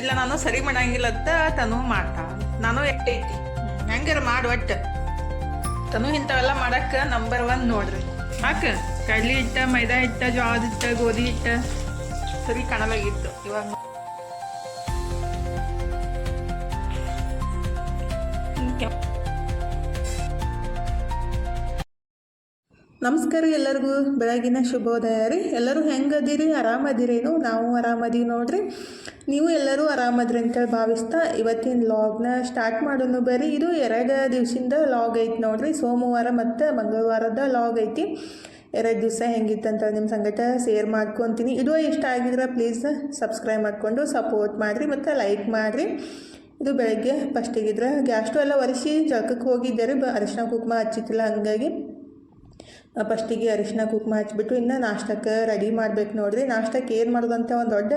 ಇಲ್ಲ, ನಾನು ಸರಿ ಮಾಡಂಗಿಲ್ಲ ಅಂತ ತನು ಮಾಡ್ತಾ. ನಾನು ಎಟ್ಟೈತಿ ಹೆಂಗಾರ ಮಾಡಿ ಒಟ್ಟು. ತನು ಇಂಥವೆಲ್ಲ ಮಾಡಕ್ಕೆ ನಂಬರ್ ಒನ್ ನೋಡ್ರಿ. ಹಾಕ. ಕಡ್ಲಿ ಹಿಟ್ಟ, ಮೈದಾ ಹಿಟ್ಟ ಜೋಳದ ಇಟ್ಟ ಗೋಧಿ ಹಿಟ್ಟ. ಸರಿ ಕಣವಾಗಿತ್ತು ಇವಾಗ ನಮಸ್ಕಾರ ಎಲ್ಲರಿಗೂ. ಬೆಳಗಿನ ಶುಭೋದಯ ರೀ. ಎಲ್ಲರೂ ಹೆಂಗದಿರಿ ಆರಾಮದಿರೇನು? ನಾವು ಆರಾಮದೀವಿ ನೋಡ್ರಿ. ನೀವು ಎಲ್ಲರೂ ಆರಾಮದ್ರಿ ಅಂತೇಳಿ ಭಾವಿಸ್ತಾ ಇವತ್ತಿನ ಲಾಗ್ನ ಸ್ಟಾರ್ಟ್ ಮಾಡೋನು ಬೇರೆ ಇದು ಎರಡು ದಿವಸದಿಂದ ಲಾಗ್ ಐತಿ ನೋಡ್ರಿ. ಸೋಮವಾರ ಮತ್ತು ಮಂಗಳವಾರದ ಲಾಗ್ ಐತಿ. ಎರಡು ದಿವಸ ಹೆಂಗಿತ್ತು ಅಂತ ನಿಮ್ಮ ಸಂಗಟ ಶೇರ್ ಮಾಡ್ಕೊತೀನಿ. ಇದು ಇಷ್ಟ ಆಗಿದ್ರೆ ಪ್ಲೀಸ್ ಸಬ್ಸ್ಕ್ರೈಬ್ ಮಾಡಿಕೊಂಡು ಸಪೋರ್ಟ್ ಮಾಡಿರಿ ಮತ್ತು ಲೈಕ್ ಮಾಡಿರಿ. ಇದು ಬೆಳಗ್ಗೆ ಫಸ್ಟಿಗಿದ್ರೆ ಗ್ಯಾಸ್ಟು ಎಲ್ಲ ಒರೆಸಿ ಜಳಕಕ್ಕೆ ಹೋಗಿದ್ದೆ ರೀ. ಬ ಅರಿಶಿನ ಕುಂಕುಮ ಹಚ್ಚಿತ್ತಿಲ್ಲ ಹಂಗಾಗಿ. ಫಸ್ಟಿಗೆ ಅರಿಶಿನ, ಕುಕ್ಮ ಹಚ್ಬಿಟ್ಟು ಇನ್ನು ನಾಷ್ಟಕ್ಕೆ ರೆಡಿ ಮಾಡ್ಬೇಕು ನೋಡ್ರಿ. ನಾಷ್ಟಕ್ಕೆ ಏನು ಮಾಡೋದಂತ ಒಂದು ದೊಡ್ಡ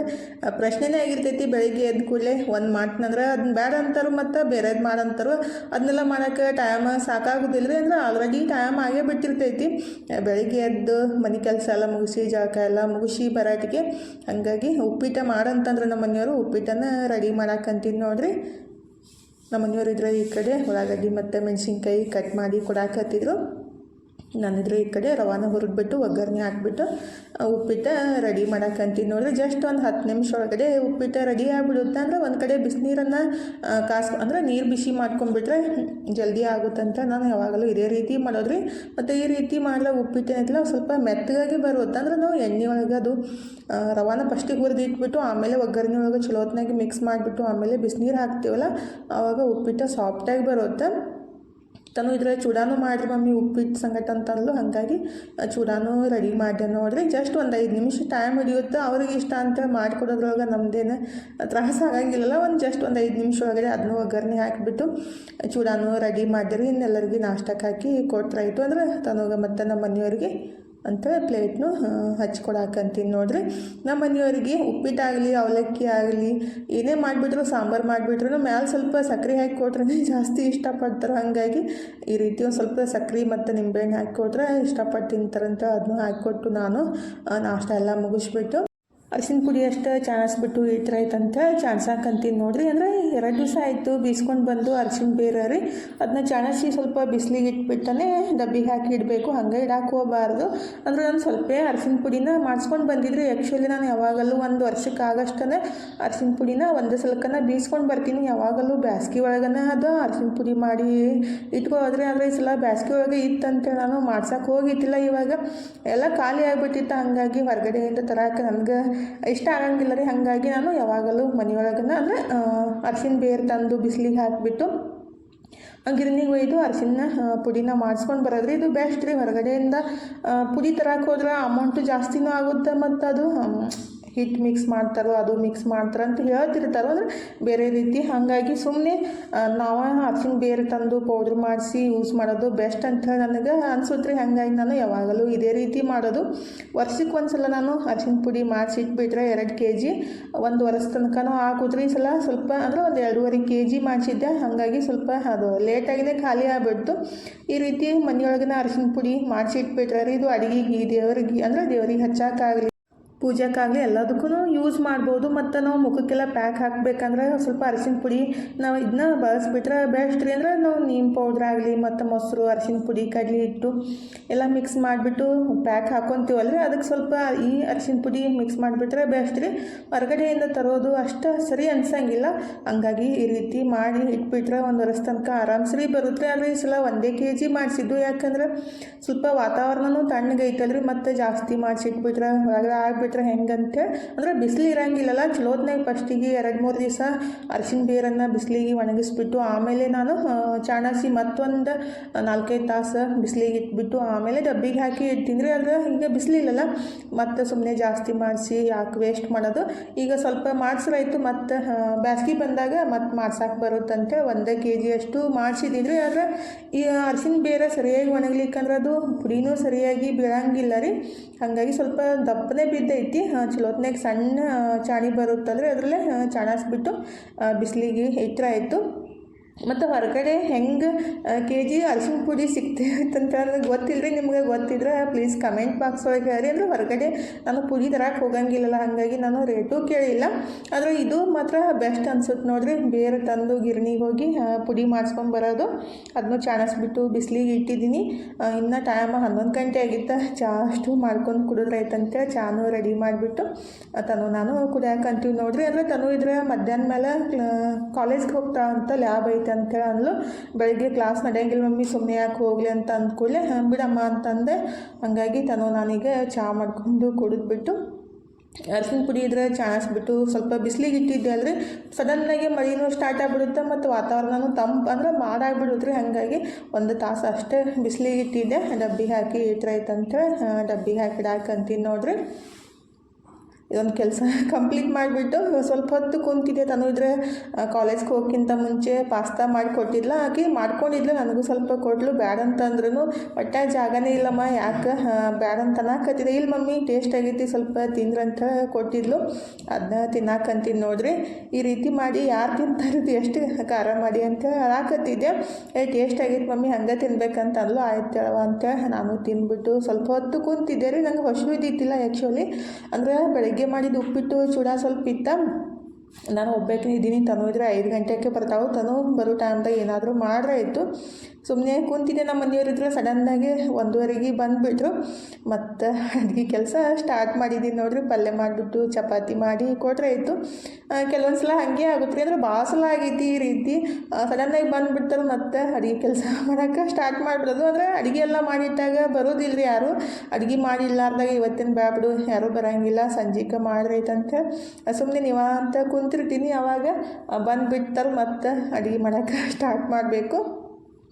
ಪ್ರಶ್ನೆನೇ ಆಗಿರ್ತೈತಿ ಬೆಳಿಗ್ಗೆ ಎದ್ದ ಕೂಡಲೇ. ಒಂದು ಮಾಡ್ತಂದ್ರೆ ಅದನ್ನ ಬೇಡ ಅಂತಾರು ಮತ್ತು ಬೇರೆದು ಮಾಡಂತಾರು ಅದನ್ನೆಲ್ಲ ಮಾಡೋಕ್ಕೆ ಟೈಮ್ ಸಾಕಾಗೋದಿಲ್ಲ ರೀ ಅಂದ್ರೆ ಆಲ್ರೆಡಿ ಟೈಮ್ ಆಗೇ ಬಿಟ್ಟಿರ್ತೈತಿ. ಬೆಳಿಗ್ಗೆ ಎದ್ದು ಮನೆ ಕೆಲಸ ಎಲ್ಲ ಮುಗಿಸಿ, ಜಳಕ ಎಲ್ಲ ಮುಗಿಸಿ ಬರೋಟಿಗೆ ಹಾಗಾಗಿ ಉಪ್ಪಿಟ್ಟು ಮಾಡಂತಂದ್ರೆ ನಮ್ಮ ಮನೆಯವರು ಉಪ್ಪಿಟ್ಟನ್ನು ರೆಡಿ ಮಾಡಾಕಂತೀನಿ ನೋಡ್ರಿ. ನಮ್ಮ ಮನೆಯವರು ಇದ್ರೆ ಈ ಕಡೆ ಉಳ್ಳಾಗಡ್ಡಿ ಮತ್ತು ಮೆಣಸಿನ್ಕಾಯಿ ಕಟ್ ಮಾಡಿ ಕೊಡಾಕತ್ತಿದ್ರು. ನಾನಿದ್ರೆ ಈ ಕಡೆ ರವಾನ ಹುರಿದ್ಬಿಟ್ಟು, ಒಗ್ಗರಣೆ ಹಾಕ್ಬಿಟ್ಟು ಉಪ್ಪಿಟ್ಟು ರೆಡಿ ಮಾಡೋಕ್ಕಂತೀನಿ ನೋಡಿದ್ರೆ ಜಸ್ಟ್ ಒಂದು ಹತ್ತು ನಿಮಿಷ ಒಳಗಡೆ ಉಪ್ಪಿಟ್ಟು ರೆಡಿ ಆಗಿಬಿಡುತ್ತೆ ಅಂದ್ರೆ ಒಂದು ಕಡೆ ಬಿಸಿನೀರನ್ನು ಕಾಸ್, ಅಂದ್ರೆ ನೀರು ಬಿಸಿ ಮಾಡ್ಕೊಂಡ್ಬಿಟ್ರೆ ಜಲ್ದಿ ಆಗುತ್ತಂತ ನಾನು ಯಾವಾಗಲೂ ಇದೇ ರೀತಿ ಮಾಡೋದ್ರಿ. ಮತ್ತು ಈ ರೀತಿ ಮಾಡಲ ಉಪ್ಪಿಟ್ಟು ಏನೈತಿಲ್ಲ ಸ್ವಲ್ಪ ಮೆತ್ತಗಾಗಿ ಬರುತ್ತೆ. ಅಂದ್ರೆ ನಾವು ಎಣ್ಣೆ ಒಳಗೆ ಅದು ರವಾನ ಫಸ್ಟಿಗೆ ಹುರಿದಿಟ್ಬಿಟ್ಟು ಆಮೇಲೆ ಒಗ್ಗರಣೆ ಒಳಗೆ ಚಲೋತ್ನಾಗಿ ಮಿಕ್ಸ್ ಮಾಡಿಬಿಟ್ಟು, ಆಮೇಲೆ ಬಿಸಿನೀರು ಹಾಕ್ತೀವಲ್ಲ, ಆವಾಗ ಉಪ್ಪಿಟ್ಟು ಸಾಫ್ಟಾಗಿ ಬರುತ್ತೆ. ತನು ಇದ್ರೆ ಚೂಡಾನು ಮಾಡ್ರಿ ಮಮ್ಮಿ ಉಪ್ಪಿಟ್ಟು ಸಂಗಟ ಅಂತಂದ್ಲು. ಹಾಗಾಗಿ ಚೂಡಾನು ರೆಡಿ ಮಾಡಿದೆ ನೋಡ್ರಿ. ಜಸ್ಟ್ ಒಂದು ಐದು ನಿಮಿಷ ಟೈಮ್ ಹಿಡಿಯುತ್ತೆ. ಅವ್ರಿಗೆ ಇಷ್ಟ ಅಂತ ಮಾಡಿಕೊಡೋದ್ರೊಳಗೆ ನಮ್ದೇನು ತ್ರಾಸ ಆಗಂಗಿಲ್ಲಲ್ಲ. ಒಂದು ಜಸ್ಟ್ ಒಂದು ಐದು ನಿಮಿಷ ಒಳಗಡೆ ಅದನ್ನು ಒಗ್ಗರಣೆ ಹಾಕಿಬಿಟ್ಟು ಚೂಡಾನು ರೆಡಿ ಮಾಡಿರಿ ಇನ್ನೆಲ್ಲರಿಗೂ ನಾಷ್ಟಕ್ಕೆ ಹಾಕಿ ಕೊಟ್ರಾಯಿತು. ಅಂದ್ರೆ ತನಗೆ ಮತ್ತು ನಮ್ಮ ಮನೆಯವ್ರಿಗೆ ಅಂತ ಪ್ಲೇಟ್ನು ಹಚ್ಕೊಡಾಕಂತೀನಿ ನೋಡ್ರಿ. ನಮ್ಮ ಮನೆಯವರಿಗೆ ಉಪ್ಪಿಟ್ಟಾಗಲಿ ಅವಲಕ್ಕಿ ಆಗಲಿ, ಏನೇ ಮಾಡಿಬಿಟ್ರು, ಸಾಂಬಾರು ಮಾಡಿಬಿಟ್ರು ಮ್ಯಾಲೆ ಸ್ವಲ್ಪ ಸಕ್ಕರೆ ಹಾಕಿ ಕೊಟ್ರೆ ಜಾಸ್ತಿ ಇಷ್ಟಪಡ್ತಾರೆ ಹಾಗಾಗಿ ಈ ರೀತಿ ಒಂದು ಸ್ವಲ್ಪ ಸಕ್ಕರೆ ಮತ್ತು ನಿಂಬೆಹಣ್ಣು ಹಾಕಿ ಕೊಟ್ರೆ ಇಷ್ಟಪಟ್ಟು ತಿಂತಾರಂತ ಅದನ್ನು ಹಾಕಿಕೊಟ್ಟು ನಾನು ನಾಷ್ಟ ಎಲ್ಲ ಮುಗಿಸ್ಬಿಟ್ಟು ಅರಿಶಿನ ಪುಡಿ ಅಷ್ಟು ಚಾಣಿಸ್ಬಿಟ್ಟು ಇಟ್ರಾಯ್ತಂತ ಹಾಕಂತೀನಿ ನೋಡ್ರಿ. ಅಂದರೆ ಎರಡು ದಿವಸ ಆಯಿತು ಬೀಸ್ಕೊಂಡು ಬಂದು ಅರಿಶಿನ ಬೇರೆ ರೀ. ಅದನ್ನ ಚಾಣಸಿ ಸ್ವಲ್ಪ ಬಿಸಿಲಿಗೆ ಇಟ್ಬಿಟ್ಟನೆ ಡಬ್ಬಿಗೆ ಹಾಕಿ ಇಡಬೇಕು. ಹಂಗೆ ಇಡಕ್ಕೆ ಹೋಗಬಾರ್ದು. ಅಂದರೆ ನಾನು ಸ್ವಲ್ಪ ಅರ್ಶಿನ ಪುಡಿನ ಮಾಡಿಸ್ಕೊಂಡು ಬಂದಿದ್ರಿ. ಆ್ಯಕ್ಚುಲಿ ನಾನು ಯಾವಾಗಲೂ ಒಂದು ವರ್ಷಕ್ಕೆ ಆಗಷ್ಟೇ ಅರ್ಶಿನ ಪುಡಿನ ಒಂದು ಸಲಕ್ಕನ ಬೀಸ್ಕೊಂಡು ಬರ್ತೀನಿ. ಯಾವಾಗಲೂ ಬ್ಯಾಸ್ಗೆ ಒಳಗನ ಅದು ಅರ್ಶಿನ ಪುಡಿ ಮಾಡಿ ಇಟ್ಕೋದ್ರೆ ಆದರೆ ಈ ಸಲ ಬ್ಯಾಸ್ಗೆ ಒಳಗೆ ಇತ್ತಂತೇಳಿ ನಾನು ಮಾಡ್ಸಕ್ಕೆ ಹೋಗಿತ್ತಿಲ್ಲ ಇವಾಗ. ಎಲ್ಲ ಖಾಲಿ ಆಗಿಬಿಟ್ಟಿತ್ತು. ಹಂಗಾಗಿ ಹೊರಗಡೆಯಿಂದ ತರಕ್ಕೆ ನನಗೆ ಇಷ್ಟ ಆಗಂಗಿಲ್ಲ ರೀ. ಹಾಗಾಗಿ ನಾನು ಯಾವಾಗಲೂ ಮನೆಯೊಳಗನ ಅಂದರೆ ಅರ್ಶಿನ ಬೇರು ತಂದು ಬಿಸಿಲಿಗೆ ಹಾಕಿಬಿಟ್ಟು ಗಿರಣಿಗೆ ಒಯ್ದು ಅರಿಶಿನ ಪುಡಿನ ಮಾಡಿಸ್ಕೊಂಡು ಬರೋದ್ರಿ. ಇದು ಬೆಸ್ಟ್ ರೀ. ಹೊರಗಡೆಯಿಂದ ಪುಡಿ ತರಕ್ಕೆ ಹೋದ್ರೆ ಅಮೌಂಟು ಜಾಸ್ತಿನೂ ಆಗುತ್ತೆ ಮತ್ತು ಅದು ಹಿಟ್ಟು ಮಿಕ್ಸ್ ಮಾಡ್ತಾರೋ, ಅದು ಮಿಕ್ಸ್ ಮಾಡ್ತಾರೆ ಅಂತ ಹೇಳ್ತಿರ್ತಾರೋ. ಅಂದರೆ ಬೇರೆ ರೀತಿ ಹಾಗಾಗಿ ಸುಮ್ಮನೆ ನಾವು ಅರ್ಶಿನ ಬೇರೆ ತಂದು ಪೌಡ್ರ್ ಮಾಡಿಸಿ ಯೂಸ್ ಮಾಡೋದು ಬೆಸ್ಟ್ ಅಂತ ಹೇಳಿ ನನಗೆ ಅನ್ಸುತ್ತೆ ಹಾಗಾಗಿ ನಾನು ಯಾವಾಗಲೂ ಇದೇ ರೀತಿ ಮಾಡೋದು. ವರ್ಷಕ್ಕೆ ಒಂದು ಸಲ ನಾನು ಅರ್ಶಿನ ಪುಡಿ ಮಾಡಿಸಿ ಇಟ್ಬಿಟ್ರೆ ಎರಡು ಕೆ ಜಿ ಒಂದು ವರ್ಷ ತನಕನೂ ಹಾಕುದ್ರಿ ಈ ಸಲ ಸ್ವಲ್ಪ ಅಂದರೆ ಒಂದು ಎರಡೂವರೆ ಕೆ ಜಿ ಮಾಡಿಸಿದ್ದೆ. ಹಾಗಾಗಿ ಸ್ವಲ್ಪ ಅದು ಲೇಟಾಗಿನೇ ಖಾಲಿ ಆಗಿಬಿಡ್ತು. ಈ ರೀತಿ ಮನೆಯೊಳಗಿನ ಅರಿಶಿನ ಪುಡಿ ಮಾಡಿಸಿ ಇಟ್ಬಿಟ್ರೆ ಇದು ಅಡುಗೆಗೆ ದೇವರಿಗೆ, ಅಂದರೆ ದೇವರಿಗೆ ಹಚ್ಚಾಕಾಗಲಿ ಪೂಜೆಗಾಗಲಿ ಎಲ್ಲದಕ್ಕೂ ಯೂಸ್ ಮಾಡ್ಬೋದು. ಮತ್ತು ನಾವು ಮುಖಕ್ಕೆಲ್ಲ ಪ್ಯಾಕ್ ಹಾಕಬೇಕಂದ್ರೆ ಸ್ವಲ್ಪ ಅರಿಶಿನ ಪುಡಿ, ನಾವು ಇದನ್ನ ಬಳಸ್ಬಿಟ್ರೆ ಬೆಸ್ಟ್ ರೀ. ಅಂದ್ರೆ ನಾವು ನೀಮ್ ಪೌಡ್ರ್ ಆಗಲಿ, ಮತ್ತು ಮೊಸರು, ಅರಿಶಿನ ಪುಡಿ, ಕಡಲೆ ಹಿಟ್ಟು ಎಲ್ಲ ಮಿಕ್ಸ್ ಮಾಡಿಬಿಟ್ಟು ಪ್ಯಾಕ್ ಹಾಕೊತೀವಲ್ರಿ ಅದಕ್ಕೆ ಸ್ವಲ್ಪ ಈ ಅರಿಶಿನ ಪುಡಿ ಮಿಕ್ಸ್ ಮಾಡಿಬಿಟ್ರೆ ಬೆಸ್ಟ್ ರೀ. ಹೊರಗಡೆಯಿಂದ ತರೋದು ಅಷ್ಟು ಸರಿ ಅನ್ಸಂಗಿಲ್ಲ. ಹಂಗಾಗಿ ಈ ರೀತಿ ಮಾಡಿ ಇಟ್ಬಿಟ್ರೆ ಒಂದು ವರ್ಷ ತನಕ ಆರಾಮ್ಸರಿ ಬರುತ್ತೆ ಆದರೆ ಈ ಸಲ ಒಂದೇ ಕೆ ಜಿ ಮಾಡಿಸಿದ್ದು. ಯಾಕಂದ್ರೆ ಸ್ವಲ್ಪ ವಾತಾವರಣನೂ ತಣ್ಣಗೈತಲ್ರಿ. ಮತ್ತು ಜಾಸ್ತಿ ಮಾಡಿಸಿಟ್ಬಿಟ್ರೆ ಹೊರಗಡೆ ಆಗ್ಬಿಟ್ರೆ ಹೆಂಗಂತೆ? ಅಂದರೆ ಬಿಸಿಲು ಇರಂಗಿಲ್ಲಲ್ಲ, ಚಲೋತ್ನಾಗ ಫಸ್ಟಿಗೆ ಎರಡು ಮೂರು ದಿವಸ ಅರಿಶಿನ ಬೇರನ್ನು ಬಿಸಿಲಿಗೆ ಒಣಗಿಸ್ಬಿಟ್ಟು ಆಮೇಲೆ ನಾನು ಚಾಣಾಸಿ ಮತ್ತೊಂದು ನಾಲ್ಕೈದು ತಾಸು ಬಿಸಿಲಿಗೆ ಇಟ್ಬಿಟ್ಟು ಆಮೇಲೆ ಡಬ್ಬಿಗೆ ಹಾಕಿ ಅದ್ರ ಹಿಂಗೆ ಈಗ ಬಿಸಿಲಿಲ್ಲಲ್ಲ ಮತ್ತು ಸುಮ್ಮನೆ ಜಾಸ್ತಿ ಮಾಡಿಸಿ ಯಾಕೆ ವೇಸ್ಟ್ ಮಾಡೋದು? ಈಗ ಸ್ವಲ್ಪ ಮಾಡಿಸ್ರಾಯ್ತು ಮತ್ತು ಬ್ಯಾಸ್ಗೆ ಬಂದಾಗ ಮತ್ತೆ ಮಾಡ್ಸಕ್ಕೆ ಬರುತ್ತಂತೆ. ಒಂದೇ ಕೆ ಜಿಯಷ್ಟು ಅಷ್ಟು ಮಾಡಿಸಿದ್ದೀನಿ ರೀ ಆದರೆ ಈ ಅರಿಶಿನ ಬೇರೆ ಸರಿಯಾಗಿ ಒಣಗ್ಲಿಕ್ಕಂದ್ರೆ ಅದು ಪುಡಿನೂ ಸರಿಯಾಗಿ ಬೀಳಂಗಿಲ್ಲ ರೀ. ಹಾಗಾಗಿ ಸ್ವಲ್ಪ ದಪ್ಪನೇ ಬಿದ್ದೈತಿ ಚಲೋತ್ನಾಗ ಸಣ್ಣ ಚಾಣಿ ಬರುತ್ತಂದ್ರೆ ಅದರಲ್ಲೇ ಚಾಣಾಸ್ಬಿಟ್ಟು ಬಿಸಿಲಿಗೆ ಎಚ್ಚರ ಆಯಿತು ಮತ್ತು ಹೊರಗಡೆ ಹೆಂಗೆ ಕೆ ಜಿ ಅರ್ಶಿನ ಪುಡಿ ಸಿಗ್ತೈತಂತ ನನಗೆ ಗೊತ್ತಿಲ್ಲ ರೀ ನಿಮ್ಗೆ, ಗೊತ್ತಿದ್ರೆ ಪ್ಲೀಸ್ ಕಮೆಂಟ್ ಬಾಕ್ಸ್ ಒಳಗೆ ಹೇಳಿ ಅಂದರೆ ಹೊರಗಡೆ ನಾನು ಪುಡಿ ತರಕ್ಕೆ ಹೋಗಂಗಿಲ್ಲಲ್ಲ, ಹಾಗಾಗಿ ನಾನು ರೇಟು ಕೇಳಿಲ್ಲ. ಆದರೆ ಇದು ಮಾತ್ರ ಬೆಸ್ಟ್ ಅನ್ಸುತ್ತೆ ನೋಡ್ರಿ. ಬೇರೆ ತಂದು ಗಿರಣಿಗೆ ಹೋಗಿ ಪುಡಿ ಮಾಡಿಸ್ಕೊಂಡು ಬರೋದು. ಅದನ್ನು ಚಾಣಿಸ್ಬಿಟ್ಟು ಬಿಸಿಲಿಗೆ ಇಟ್ಟಿದ್ದೀನಿ. ಇನ್ನು ಟೈಮ್ ಹನ್ನೊಂದು ಗಂಟೆ ಆಗಿತ್ತು. ಚಹಾ ಅಷ್ಟು ಮಾಡ್ಕೊಂಡು ಕುಡಿದ್ರೈತಂತೆ ಚಾನು ರೆಡಿ ಮಾಡಿಬಿಟ್ಟು ತನು ನಾನು ಕುಡಿಯಾಕೆ ಅಂತೀವಿ ನೋಡ್ರಿ. ಅಂದರೆ ತನು ಇದ್ರೆ ಮಧ್ಯಾಹ್ನ ಮೇಲೆ ಕಾಲೇಜ್ಗೆ ಹೋಗ್ತಾ ಅಂತ ಲ್ಯಾಬ್ ಐತೆ. ಅಂತೇಳಿ ಅಂದ್ಲು ಬೆಳಗ್ಗೆ ಕ್ಲಾಸ್ ನಡೆಯಂಗಿಲ್ಲ ಮಮ್ಮಿ ಸುಮ್ಮನೆ ಯಾಕೆ ಹೋಗಲಿ ಅಂತ ಅಂದ್ಕೊಳ್ಳೆ ಬಿಡಮ್ಮ ಅಂತಂದೆ. ಹಂಗಾಗಿ ತನು ನನಗೆ ಚಹಾ ಮಾಡಿಕೊಂಡು ಕುಡಿದ್ಬಿಟ್ಟು, ಅರಿಶಿನ ಪುಡಿ ಇದ್ರೆ ಚಾಣಿಸ್ಬಿಟ್ಟು ಸ್ವಲ್ಪ ಬಿಸಿಲಿಗೆ ಇಟ್ಟಿದ್ದೆ ಅಲ್ರಿ ಸಡನ್ನಾಗಿ ಮಳೆನೂ ಸ್ಟಾರ್ಟ್ ಆಗಿಬಿಡುತ್ತೆ ಮತ್ತು ವಾತಾವರಣನೂ ತಂಪು ಅಂದರೆ ಮಾಡಾಗ್ಬಿಡುತ್ತೆ ಹಾಗಾಗಿ ಒಂದು ತಾಸು ಅಷ್ಟೇ ಬಿಸಿಲಿಗೆ ಇಟ್ಟಿದ್ದೆ. ಡಬ್ಬಿ ಹಾಕಿ ಇಟ್ರೈತಂತೆ ಡಬ್ಬಿಗೆ ಹಾಕಿ ಇಡಾಕಂತೀನಿ ನೋಡ್ರಿ. ಇದೊಂದು ಕೆಲಸ. ಕಂಪ್ಲೀಟ್ ಮಾಡಿಬಿಟ್ಟು ಸ್ವಲ್ಪ ಹೊತ್ತು ಕುಂತಿದ್ದೆ. ತಾನು ಇದ್ರೆ ಕಾಲೇಜ್ಗೆ ಹೋಗೋಕ್ಕಿಂತ ಮುಂಚೆ ಪಾಸ್ತಾ ಮಾಡಿ ಕೊಟ್ಟಿದ್ಲ. ಆಕೆ ಮಾಡ್ಕೊಂಡಿದ್ಲು. ನನಗೂ ಸ್ವಲ್ಪ ಕೊಟ್ಲು ಬ್ಯಾಡ ಅಂತಂದ್ರೂ ಒಟ್ಟ ಜಾಗನೇ ಇಲ್ಲಮ್ಮ. ಯಾಕೆ? ಬ್ಯಾಡ ಅಂತ ಅನ್ನಕತ್ತಿದೆ. ಇಲ್ಲಿ ಮಮ್ಮಿ ಟೇಸ್ಟ್ ಆಗೈತಿ ಸ್ವಲ್ಪ ತಿಂದ್ರಂತ ಕೊಟ್ಟಿದ್ಲು. ಅದನ್ನ ತಿನ್ನಾಕಂತೀನಿ ನೋಡ್ರಿ. ಈ ರೀತಿ ಮಾಡಿ ಯಾರು ತಿಂತಾರದು, ಎಷ್ಟು ಖಾರ ಮಾಡಿ ಅಂತ ಹಾಕತ್ತಿದ್ದೆ ಏ ಟೇಸ್ಟ್ ಆಗೈತಿ ಮಮ್ಮಿ. ಹಂಗೆ ತಿನ್ಬೇಕಂತ ಅಲ್ಲೂ ಆಯ್ತು ಹೇಳವ ಅಂತ ನಾನು ತಿಂದ್ಬಿಟ್ಟು ಸ್ವಲ್ಪ ಹೊತ್ತು ಕುಂತಿದ್ದೆ ರೀ. ನಂಗೆ ಹೊಸು ಇದ್ದಿತ್ತಿಲ್ಲ ಆ್ಯಕ್ಚುಲಿ ಅಂದರೆ ಬೆಳಗ್ಗೆ ಮಾಡಿದ ಉಪ್ಪಿಟ್ಟು ಚೂಡ ಸ್ವಲ್ಪ ಇತ್ತ. ನಾನು ಒಬ್ಬಾಕಿನ ಇದ್ದೀನಿ. ತನು ಇದ್ರೆ ಐದು ಗಂಟೆಗೆ ಬರ್ತಾವೆ ತನೋ ಬರೋ ಟೈಮ್ದಾಗ ಏನಾದರೂ ಮಾಡ್ರೆ ಆಯಿತು. ಸುಮ್ಮನೆ ಕುಂತಿದ್ದೆ ನಮ್ಮ ಮನೆಯವರಿದ್ರು ಸಡನ್ನಾಗಿ ಒಂದುವರೆಗೆ ಬಂದುಬಿಟ್ರು. ಮತ್ತು ಅಡುಗೆ ಕೆಲಸ ಸ್ಟಾರ್ಟ್ ಮಾಡಿದ್ದೀನಿ ನೋಡ್ರಿ. ಪಲ್ಯ ಮಾಡಿಬಿಟ್ಟು ಚಪಾತಿ ಮಾಡಿ ಕೊಟ್ಟರೆ ಆಯಿತು. ಕೆಲವೊಂದು ಸಲ ಹಾಗೆ ಆಗುತ್ತೆ ರೀ ಅಂದ್ರೆ ಭಾಳ ಸಲ ಆಗೈತಿ ಈ ರೀತಿ. ಸಡನ್ನಾಗಿ ಬಂದುಬಿಡ್ತಾರೆ ಮತ್ತು ಅಡುಗೆ ಕೆಲಸ ಮಾಡೋಕ್ಕೆ ಸ್ಟಾರ್ಟ್ ಮಾಡಿಬಿಡೋದು. ಅಂದರೆ ಅಡುಗೆ ಎಲ್ಲ ಮಾಡಿಟ್ಟಾಗ ಬರೋದಿಲ್ಲ ರೀ ಯಾರು. ಅಡುಗೆ ಮಾಡಿಲ್ಲಾರ್ದಾಗ ಇವತ್ತಿನ ಬ್ಯಾಬಿಡು ಯಾರೂ ಬರೋಂಗಿಲ್ಲ. ಸಂಜೆಗೆ ಮಾಡ್ರೈತಂತ. ಸುಮ್ಮನೆ ನೀವಂತ ಕುಂತಿರ್ತೀನಿ. ಅವಾಗ ಬಂದುಬಿಡ್ತಾರೆ ಮತ್ತು ಅಡುಗೆ ಮಾಡೋಕ್ಕೆ ಸ್ಟಾರ್ಟ್ ಮಾಡಬೇಕು.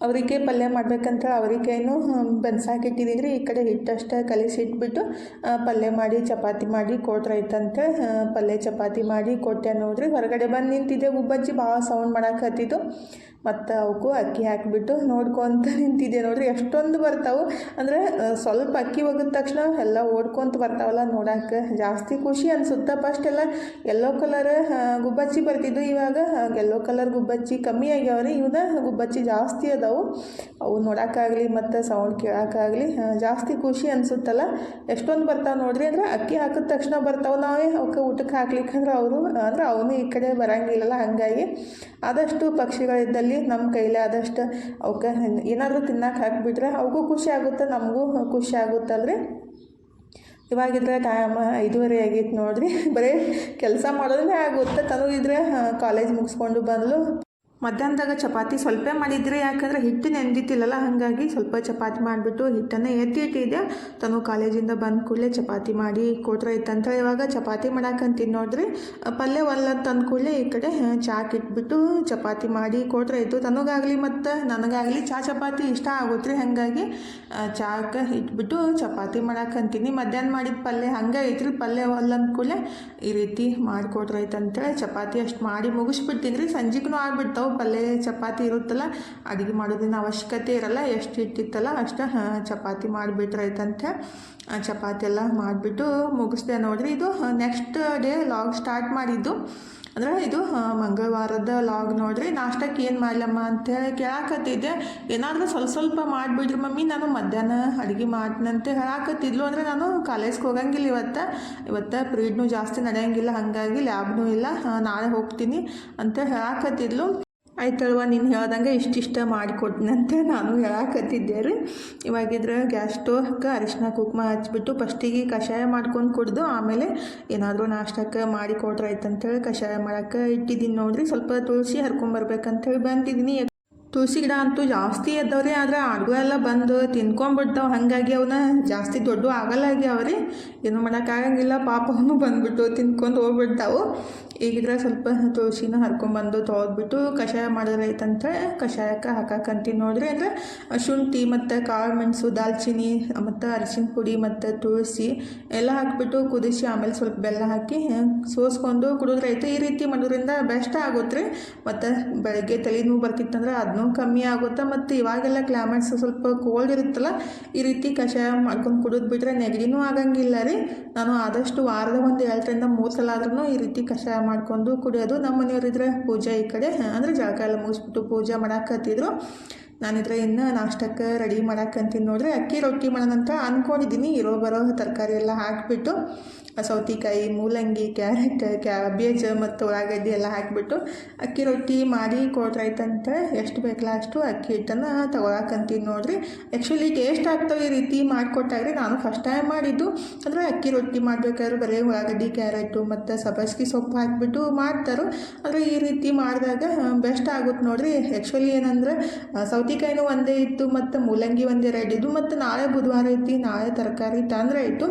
ಅವರಿಗೆ ಪಲ್ಯ ಮಾಡಬೇಕಂತ ಅವರಿಗೇನು ಬೆನ್ಸಾಕಿಟ್ಟಿದ್ದೀನಿ ರೀ ಈ ಕಡೆ ಹಿಟ್ಟಷ್ಟೇ ಕಲಿಸಿಟ್ಬಿಟ್ಟು ಪಲ್ಯ ಮಾಡಿ, ಚಪಾತಿ ಮಾಡಿ ಕೊಟ್ರೈತಂತೆ ಪಲ್ಯ ಚಪಾತಿ ಮಾಡಿ ಕೊಟ್ಟೆ ನೋಡ್ರಿ ಹೊರಗಡೆ ಬಂದು ನಿಂತಿದ್ದೆ ಗುಬ್ಬಜ್ಜಿ ಭಾಳ ಸೌಂಡ್ ಮಾಡಾಕತ್ತಿದ್ದು ಮತ್ತು ಅವಕ್ಕೂ ಅಕ್ಕಿ ಹಾಕಿಬಿಟ್ಟು ನೋಡ್ಕೊತ ನಿಂತಿದ್ದೆ ನೋಡ್ರಿ. ಎಷ್ಟೊಂದು ಬರ್ತಾವೆ. ಅಂದರೆ ಸ್ವಲ್ಪ ಅಕ್ಕಿ ಒಗಿದ ತಕ್ಷಣ ಎಲ್ಲ ಓಡ್ಕೊತ ಬರ್ತಾವಲ್ಲ ನೋಡೋಕೆ. ಜಾಸ್ತಿ ಖುಷಿ ಅನಿಸುತ್ತೆ ಫಸ್ಟ್ ಎಲ್ಲ. ಯೆಲ್ಲೋ ಕಲರ್ ಗುಬ್ಬಚ್ಚಿ ಬರ್ತಿದ್ದು ಇವಾಗ. ಯೆಲ್ಲೋ ಕಲರ್ ಗುಬ್ಬಚ್ಚಿ ಕಮ್ಮಿ ಆಗ್ಯಾವ್ರಿ. ಇವನ್ನ ಗುಬ್ಬಚ್ಚಿ ಜಾಸ್ತಿ ಅದಾವು. ಅವು ನೋಡೋಕ್ಕಾಗಲಿ ಮತ್ತು ಸೌಂಡ್ ಕೇಳೋಕ್ಕಾಗಲಿ ಜಾಸ್ತಿ ಖುಷಿ ಅನಿಸುತ್ತಲ್ಲ? ಎಷ್ಟೊಂದು ಬರ್ತಾವೆ ನೋಡಿರಿ ಅಂದ್ರೆ ಅಕ್ಕಿ ಹಾಕಿದ ತಕ್ಷಣ ಬರ್ತಾವೆ ನಾವೇ ಅವಕ್ಕೆ ಊಟಕ್ಕೆ ಹಾಕ್ಲಿಕ್ಕಂದ್ರೆ ಅವರು, ಅಂದ್ರೆ ಅವನು ಈ ಕಡೆ ಬರೋಂಗಿಲ್ಲಲ್ಲ ಹಾಗಾಗಿ. ಆದಷ್ಟು ಪಕ್ಷಿಗಳಿದ್ದಲ್ಲಿ ನಮ್ಮ ಕೈಲಿ ಆದಷ್ಟು ಅವಕ್ಕೆ ಏನಾದರೂ ತಿನ್ನಕ್ಕೆ ಹಾಕಿಬಿಟ್ರೆ ಅವಕ್ಕೂ ಖುಷಿ ಆಗುತ್ತೆ, ನಮಗೂ ಖುಷಿ ಆಗುತ್ತಲ್ರಿ. ಇವಾಗಿದ್ರೆ ಟೈಮ್ ಐದುವರೆ ಆಗಿತ್ತು ನೋಡ್ರಿ. ಬರೀ ಕೆಲಸ ಮಾಡೋದೇ ಆಗುತ್ತೆ ತನಗಿದ್ರೆ ಕಾಲೇಜ್ ಮುಗಿಸ್ಕೊಂಡು ಬಂದ್ಲು. ಮಧ್ಯಾಹ್ನದಾಗ ಚಪಾತಿ ಸ್ವಲ್ಪ ಮಾಡಿದ್ರೆ ಯಾಕಂದ್ರೆ ಹಿಟ್ಟು ನೆಂದಿತ್ತಿಲ್ಲಲ್ಲ ಹಾಗಾಗಿ ಸ್ವಲ್ಪ ಚಪಾತಿ ಮಾಡಿಬಿಟ್ಟು ಹಿಟ್ಟನ್ನು ಎತ್ತಿ ಇಟ್ಟಿದ್ದೆ ತನು ಕಾಲೇಜಿಂದ ಬಂದ ಕೂಡಲೇ ಚಪಾತಿ ಮಾಡಿ ಕೊಟ್ರೆ. ಇತ್ತಂತ ಇವಾಗ ಚಪಾತಿ ಮಾಡಾಕಂತೀನಿ ನೋಡ್ರಿ. ಪಲ್ಯ ಒಲ್ಲ ತಂದು ಕೂಡಲೇ ಈ ಕಡೆ ಚಾಕ್ ಇಟ್ಬಿಟ್ಟು ಚಪಾತಿ ಮಾಡಿ ಕೊಟ್ರೆ. ಇತ್ತು ತನಗಾಗಲಿ ಮತ್ತು ನನಗಾಗಲಿ ಚಾ ಚಪಾತಿ ಇಷ್ಟ ಆಗುತ್ತೆ ಹಾಗಾಗಿ ಚಾಕ್ ಇಟ್ಬಿಟ್ಟು ಚಪಾತಿ ಮಾಡಾಕಂತೀನಿ ಮಧ್ಯಾಹ್ನ ಮಾಡಿದ ಪಲ್ಯ ಹಂಗೆ ಐತ್ರಿ. ಪಲ್ಯ ಒಲ್ಲ ಕೂಡಲೇ ಈ ರೀತಿ ಮಾಡಿಕೊಟ್ರೆ. ಅಂತೇಳಿ ಚಪಾತಿ ಅಷ್ಟು ಮಾಡಿ ಮುಗಿಸ್ಬಿಡ್ತೀನಿ ರೀ. ಸಂಜೆಗೂ ಆಗ್ಬಿಡ್ತಾವೆ. ಪಲ್ಯ, ಚಪಾತಿ ಇರುತ್ತಲ್ಲ, ಅಡುಗೆ ಮಾಡೋದಿನ ಅವಶ್ಯಕತೆ ಇರಲ್ಲ, ಎಷ್ಟು ಇಟ್ಟಿತ್ತಲ್ಲ ಅಷ್ಟು ಚಪಾತಿ ಮಾಡಿಬಿಟ್ರೈತಂತೆ ಚಪಾತಿ ಎಲ್ಲ ಮಾಡಿಬಿಟ್ಟು ಮುಗಿಸ್ದೆ ನೋಡಿರಿ. ಇದು ನೆಕ್ಸ್ಟ್ ಡೇ ಲಾಗ್ ಸ್ಟಾರ್ಟ್ ಮಾಡಿದ್ದು. ಅಂದ್ರೆ ಇದು ಮಂಗಳವಾರದ ಲಾಗ್ ನೋಡ್ರಿ. ನಾಷ್ಟಕ್ಕೆ ಏನು ಮಾಡ್ಲಮ್ಮ ಅಂತೇಳಿ ಕೇಳಾಕತ್ತಿದ್ದೆ. ಏನಾದರೂ ಸ್ವಲ್ಪ ಸ್ವಲ್ಪ ಮಾಡಿಬಿಡ್ರಿ ಮಮ್ಮಿ. ನಾನು ಮಧ್ಯಾಹ್ನ ಅಡುಗೆ ಮಾಡ್ತೀನಂತ ಹೇಳಾಕತ್ತಿದ್ಲು. ಅಂದರೆ ನಾನು ಕಾಲೇಜ್ಗೆ ಹೋಗಂಗಿಲ್ಲ ಇವತ್ತು. ಇವತ್ತು ಪ್ರೀಡ್ನು ಜಾಸ್ತಿ ನಡೆಯಂಗಿಲ್ಲ, ಹಾಗಾಗಿ ಲ್ಯಾಬ್ನೂ ಇಲ್ಲ. ನಾಳೆ ಹೋಗ್ತೀನಿ ಅಂತ ಹೇಳಾಕತ್ತಿದ್ಲು. ಆಯ್ತಲ್ವ, ನೀನು ಹೇಳ್ದಂಗೆ ಇಷ್ಟಿಷ್ಟ ಮಾಡಿಕೊಡ್ನಂತೆ ನಾನು ಹೇಳಾಕತ್ತಿದ್ದೆ ರೀ ಇವಾಗಿದ್ರೆ ಗ್ಯಾಸ್ ಸ್ಟೋವ್ಗೆ ಅರಿಶಿನ ಕುಕ್ಮ ಹಚ್ಬಿಟ್ಟು ಫಸ್ಟಿಗೆ ಕಷಾಯ ಮಾಡ್ಕೊಂಡು ಕುಡ್ದು ಆಮೇಲೆ ಏನಾದರೂ ನಾಷ್ಟಕ್ಕೆ ಮಾಡಿ ಕೊಟ್ರೆ ಆಯ್ತಂತೇಳಿ ಕಷಾಯ ಮಾಡೋಕ್ಕೆ ಇಟ್ಟಿದ್ದೀನಿ ನೋಡಿರಿ. ಸ್ವಲ್ಪ ತುಳಸಿ ಹರ್ಕೊಂಬರ್ಬೇಕಂತೇಳಿ ಬಂದಿದ್ದೀನಿ ತುಳಸಿ ಗಿಡ ಅಂತೂ ಜಾಸ್ತಿ ಎದ್ದವ್ರಿ, ಆದ್ರೆ ಆಡುವ ಎಲ್ಲ ಬಂದು ತಿನ್ಕೊಂಬಿಡ್ತಾವೆ. ಹಾಗಾಗಿ ಅವನ್ನ ಜಾಸ್ತಿ ದೊಡ್ಡ ಆಗಲ್ಲ ಆಗ್ಯಾವ್ರಿ ಏನು ಮಾಡೋಕ್ಕಾಗಂಗಿಲ್ಲ, ಪಾಪ ಅವನು ಬಂದುಬಿಟ್ಟು ತಿನ್ಕೊಂಡು ಹೋಗ್ಬಿಡ್ತಾವು. ಈಗಿದ್ರೆ ಸ್ವಲ್ಪ ತುಳಸಿನ ಹರ್ಕೊಂಬಂದು ತೊಳೆದ್ಬಿಟ್ಟು ಕಷಾಯ ಮಾಡಿದ್ರೆ ಐತಂತ ಕಷಾಯಕ್ಕೆ ಹಾಕಕ್ಕಂತೀನಿ ನೋಡ್ರಿ. ಅಂದರೆ ಶುಂಠಿ ಮತ್ತು ಕಾಳು ಮೆಣಸು, ದಾಲ್ಚಿನ್ನಿ, ಮತ್ತು ಅರಿಶಿನ ಪುಡಿ ಮತ್ತು ತುಳಸಿ ಎಲ್ಲ ಹಾಕಿಬಿಟ್ಟು ಕುದಿಸಿ ಆಮೇಲೆ ಸ್ವಲ್ಪ ಬೆಲ್ಲ ಹಾಕಿ ಸೋಸ್ಕೊಂಡು ಕುಡಿದ್ರೆ ಐತೆ ಈ ರೀತಿ ಮಾಡೋದ್ರಿಂದ ಬೆಸ್ಟ್ ಆಗುತ್ತೆ ರೀ ಮತ್ತು ಬೆಳಗ್ಗೆ ತಲೆನೋವು ಬರ್ತಿತ್ತಂದ್ರೆ ಅದನ್ನೂ ಕಮ್ಮಿ ಆಗುತ್ತೆ ಮತ್ತು ಇವಾಗೆಲ್ಲ ಕ್ಲೈಮೇಟ್ಸ್ ಸ್ವಲ್ಪ ಕೋಲ್ಡ್ ಇರುತ್ತಲ್ಲ, ಈ ರೀತಿ ಕಷಾಯ ಮಾಡ್ಕೊಂಡು ಕುಡಿದು ಬಿಟ್ಟರೆ ನೆಗಡಿನೂ ಆಗಂಗಿಲ್ಲ ರೀ. ನಾನು ಆದಷ್ಟು ವಾರದ ಒಂದು ಎರಡರಿಂದ ಮೂರು ಸಲ ಆದ್ರೂ ಈ ರೀತಿ ಕಷಾಯ ಮಾಡ್ಕೊಂಡು ಕುಡಿಯೋದು. ನಮ್ಮ ಮನೆಯವರಿದ್ರೆ ಪೂಜೆ ಈ ಕಡೆ, ಅಂದರೆ ಜಳಕ ಎಲ್ಲ ಮುಗಿಸ್ಬಿಟ್ಟು ಪೂಜೆ ಮಾಡಾಕತ್ತಿದ್ರು. ನಾನಿದ್ರೆ ಇನ್ನು ನಾಷ್ಟಕ್ಕೆ ರೆಡಿ ಮಾಡೋಕ್ಕಂತೀನಿ ನೋಡ್ರಿ. ಅಕ್ಕಿ ರೊಟ್ಟಿ ಮಾಡೋಣಂತ ಅಂದ್ಕೊಂಡಿದ್ದೀನಿ ಇರೋ ಬರೋ ತರಕಾರಿ ಎಲ್ಲ ಹಾಕಿಬಿಟ್ಟು ಸೌತೆಕಾಯಿ ಮೂಲಂಗಿ ಕ್ಯಾರೆಟ್ ಕ್ಯಾಬೇಜ್ ಮತ್ತು ಉಳ್ಳಾಗಡ್ಡಿ ಎಲ್ಲ ಹಾಕಿಬಿಟ್ಟು ಅಕ್ಕಿ ರೊಟ್ಟಿ ಮಾಡಿ ಕೊಡ್ರೈತಂತ ಎಷ್ಟು ಬೇಕಲ್ಲ ಅಷ್ಟು ಅಕ್ಕಿ ಹಿಟ್ಟನ್ನು ತಗೊಳಕಂತೀನಿ ನೋಡ್ರಿ. ಆ್ಯಕ್ಚುಲಿ ಟೇಸ್ಟ್ ಆಗ್ತವೆ ಈ ರೀತಿ ಮಾಡಿಕೊಟ್ಟಾಗ್ರಿ ನಾನು ಫಸ್ಟ್ ಟೈಮ್ ಮಾಡಿದ್ದು. ಅಂದರೆ ಅಕ್ಕಿ ರೊಟ್ಟಿ ಮಾಡಬೇಕಾದ್ರೆ ಬರೀ ಉಳ್ಳಾಗಡ್ಡಿ ಕ್ಯಾರೆಟು ಮತ್ತು ಸಬಸ್ಗಿ ಸೊಪ್ಪು ಹಾಕಿಬಿಟ್ಟು ಮಾಡ್ತಾರೆ. ಆದರೆ ಈ ರೀತಿ ಮಾಡಿದಾಗ ಬೆಸ್ಟ್ ಆಗುತ್ತೆ ನೋಡ್ರಿ. ಆ್ಯಕ್ಚುಲಿ ಏನಂದ್ರೆ ಆ, ಸೌತೆಕಾಯಿನೂ ಒಂದೇ ಇತ್ತು, ಮತ್ತು ಮೂಲಂಗಿ ಒಂದೇ ರೈಟ್ ಇದು ಮತ್ತು ನಾಳೆ ಬುಧವಾರ ಐತಿ, ನಾಳೆ ತರಕಾರಿ ತಂದ್ರೆ ಆಯಿತು.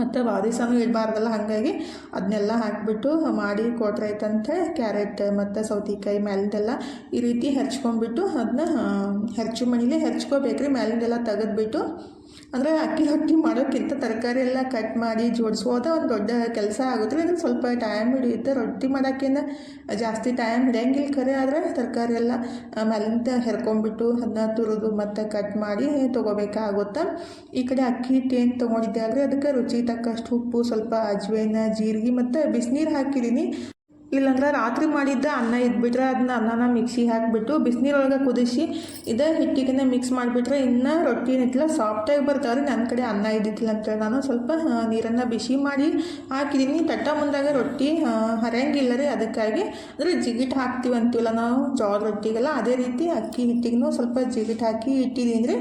ಮತ್ತು ಬಾದಿಸಾನು ಇಡಬಾರ್ದಲ್ಲ, ಹಾಗಾಗಿ ಅದನ್ನೆಲ್ಲ ಹಾಕಿಬಿಟ್ಟು ಮಾಡಿ ಕೊಟ್ರೈತಂತೆ ಕ್ಯಾರೆಟ್ ಮತ್ತು ಸೌತೆಕಾಯಿ ಮ್ಯಾಲಿಂದೆಲ್ಲ ಈ ರೀತಿ ಹೆರ್ಚ್ಕೊಂಡ್ಬಿಟ್ಟು ಅದನ್ನ ಹೆರ್ಚು ಮಣಿಲಿ ಹೆರ್ಚ್ಕೋಬೇಕ್ರಿ ಮ್ಯಾಲಿಂದೆಲ್ಲ ತೆಗೆದ್ಬಿಟ್ಟು ಅಂದರೆ ಅಕ್ಕಿ ಹೊಟ್ಟಿ ಮಾಡೋಕ್ಕಿಂತ ತರಕಾರಿ ಎಲ್ಲ ಕಟ್ ಮಾಡಿ ಜೋಡಿಸೋದ ಒಂದು ದೊಡ್ಡ ಕೆಲಸ ಆಗುತ್ತೆ. ಅದಕ್ಕೆ ಸ್ವಲ್ಪ ಟೈಮ್ ಹಿಡಿಯುತ್ತೆ. ರೊಟ್ಟಿ ಮಾಡೋಕ್ಕಿಂತ ಜಾಸ್ತಿ ಟೈಮ್ ಹಿಡಿಯಂಗಿಲ್ಲ ಖರೆ. ಆದರೆ ತರಕಾರಿ ಎಲ್ಲ ಮಲ್ಲಿಂದ ಹೆರ್ಕೊಂಡ್ಬಿಟ್ಟು ಅದನ್ನ ತುರಿದು ಮತ್ತು ಕಟ್ ಮಾಡಿ ತೊಗೋಬೇಕಾಗುತ್ತೆ. ಈ ಕಡೆ ಅಕ್ಕಿ ಹಿಟ್ಟು ಏನು ತೊಗೊಂಡಿದ್ದೆ ಆದರೆ ಅದಕ್ಕೆ ರುಚಿ ತಕ್ಕಷ್ಟು ಉಪ್ಪು, ಸ್ವಲ್ಪ ಅಜ್ವೇನ, ಜೀರಿಗೆ ಮತ್ತು ಬಿಸಿನೀರು ಹಾಕಿದ್ದೀನಿ. ಇಲ್ಲಾಂದ್ರೆ ರಾತ್ರಿ ಮಾಡಿದ್ದ ಅನ್ನ ಇದ್ಬಿಟ್ರೆ ಅದನ್ನ ಅನ್ನನ ಮಿಕ್ಸಿಗೆ ಹಾಕಿಬಿಟ್ಟು ಬಿಸಿನೀರೊಳಗೆ ಕುದಿಸಿ ಇದೇ ಹಿಟ್ಟಿಗೆ ಮಿಕ್ಸ್ ಮಾಡಿಬಿಟ್ರೆ ಇನ್ನೂ ರೊಟ್ಟಿ ಏನಿತ್ತಲ್ಲ ಸಾಫ್ಟಾಗಿ ಬರ್ತಾವ್ರಿ ನನ್ನ ಕಡೆ ಅನ್ನ ಇದ್ದಿದ್ದಿಲ್ಲ ಅಂತೇಳಿ ನಾನು ಸ್ವಲ್ಪ ನೀರನ್ನು ಬಿಸಿ ಮಾಡಿ ಹಾಕಿದ್ದೀನಿ. ತಟ್ಟ ಮುಂದಾಗ ರೊಟ್ಟಿ ಹರಿಯಂಗಿಲ್ಲ ರೀ ಅದಕ್ಕಾಗಿ. ಅಂದರೆ ಜಿಗಿಟ್ ಹಾಕ್ತೀವಿ ಅಂತೀವಲ್ಲ ನಾವು ಜೋಳ ರೊಟ್ಟಿಗೆಲ್ಲ. ಅದೇ ರೀತಿ ಅಕ್ಕಿ ಹಿಟ್ಟಿಗೂ ಸ್ವಲ್ಪ ಜಿಗಿಟ್ ಹಾಕಿ ಇಟ್ಟಿದ್ದೀನಿ ರೀ.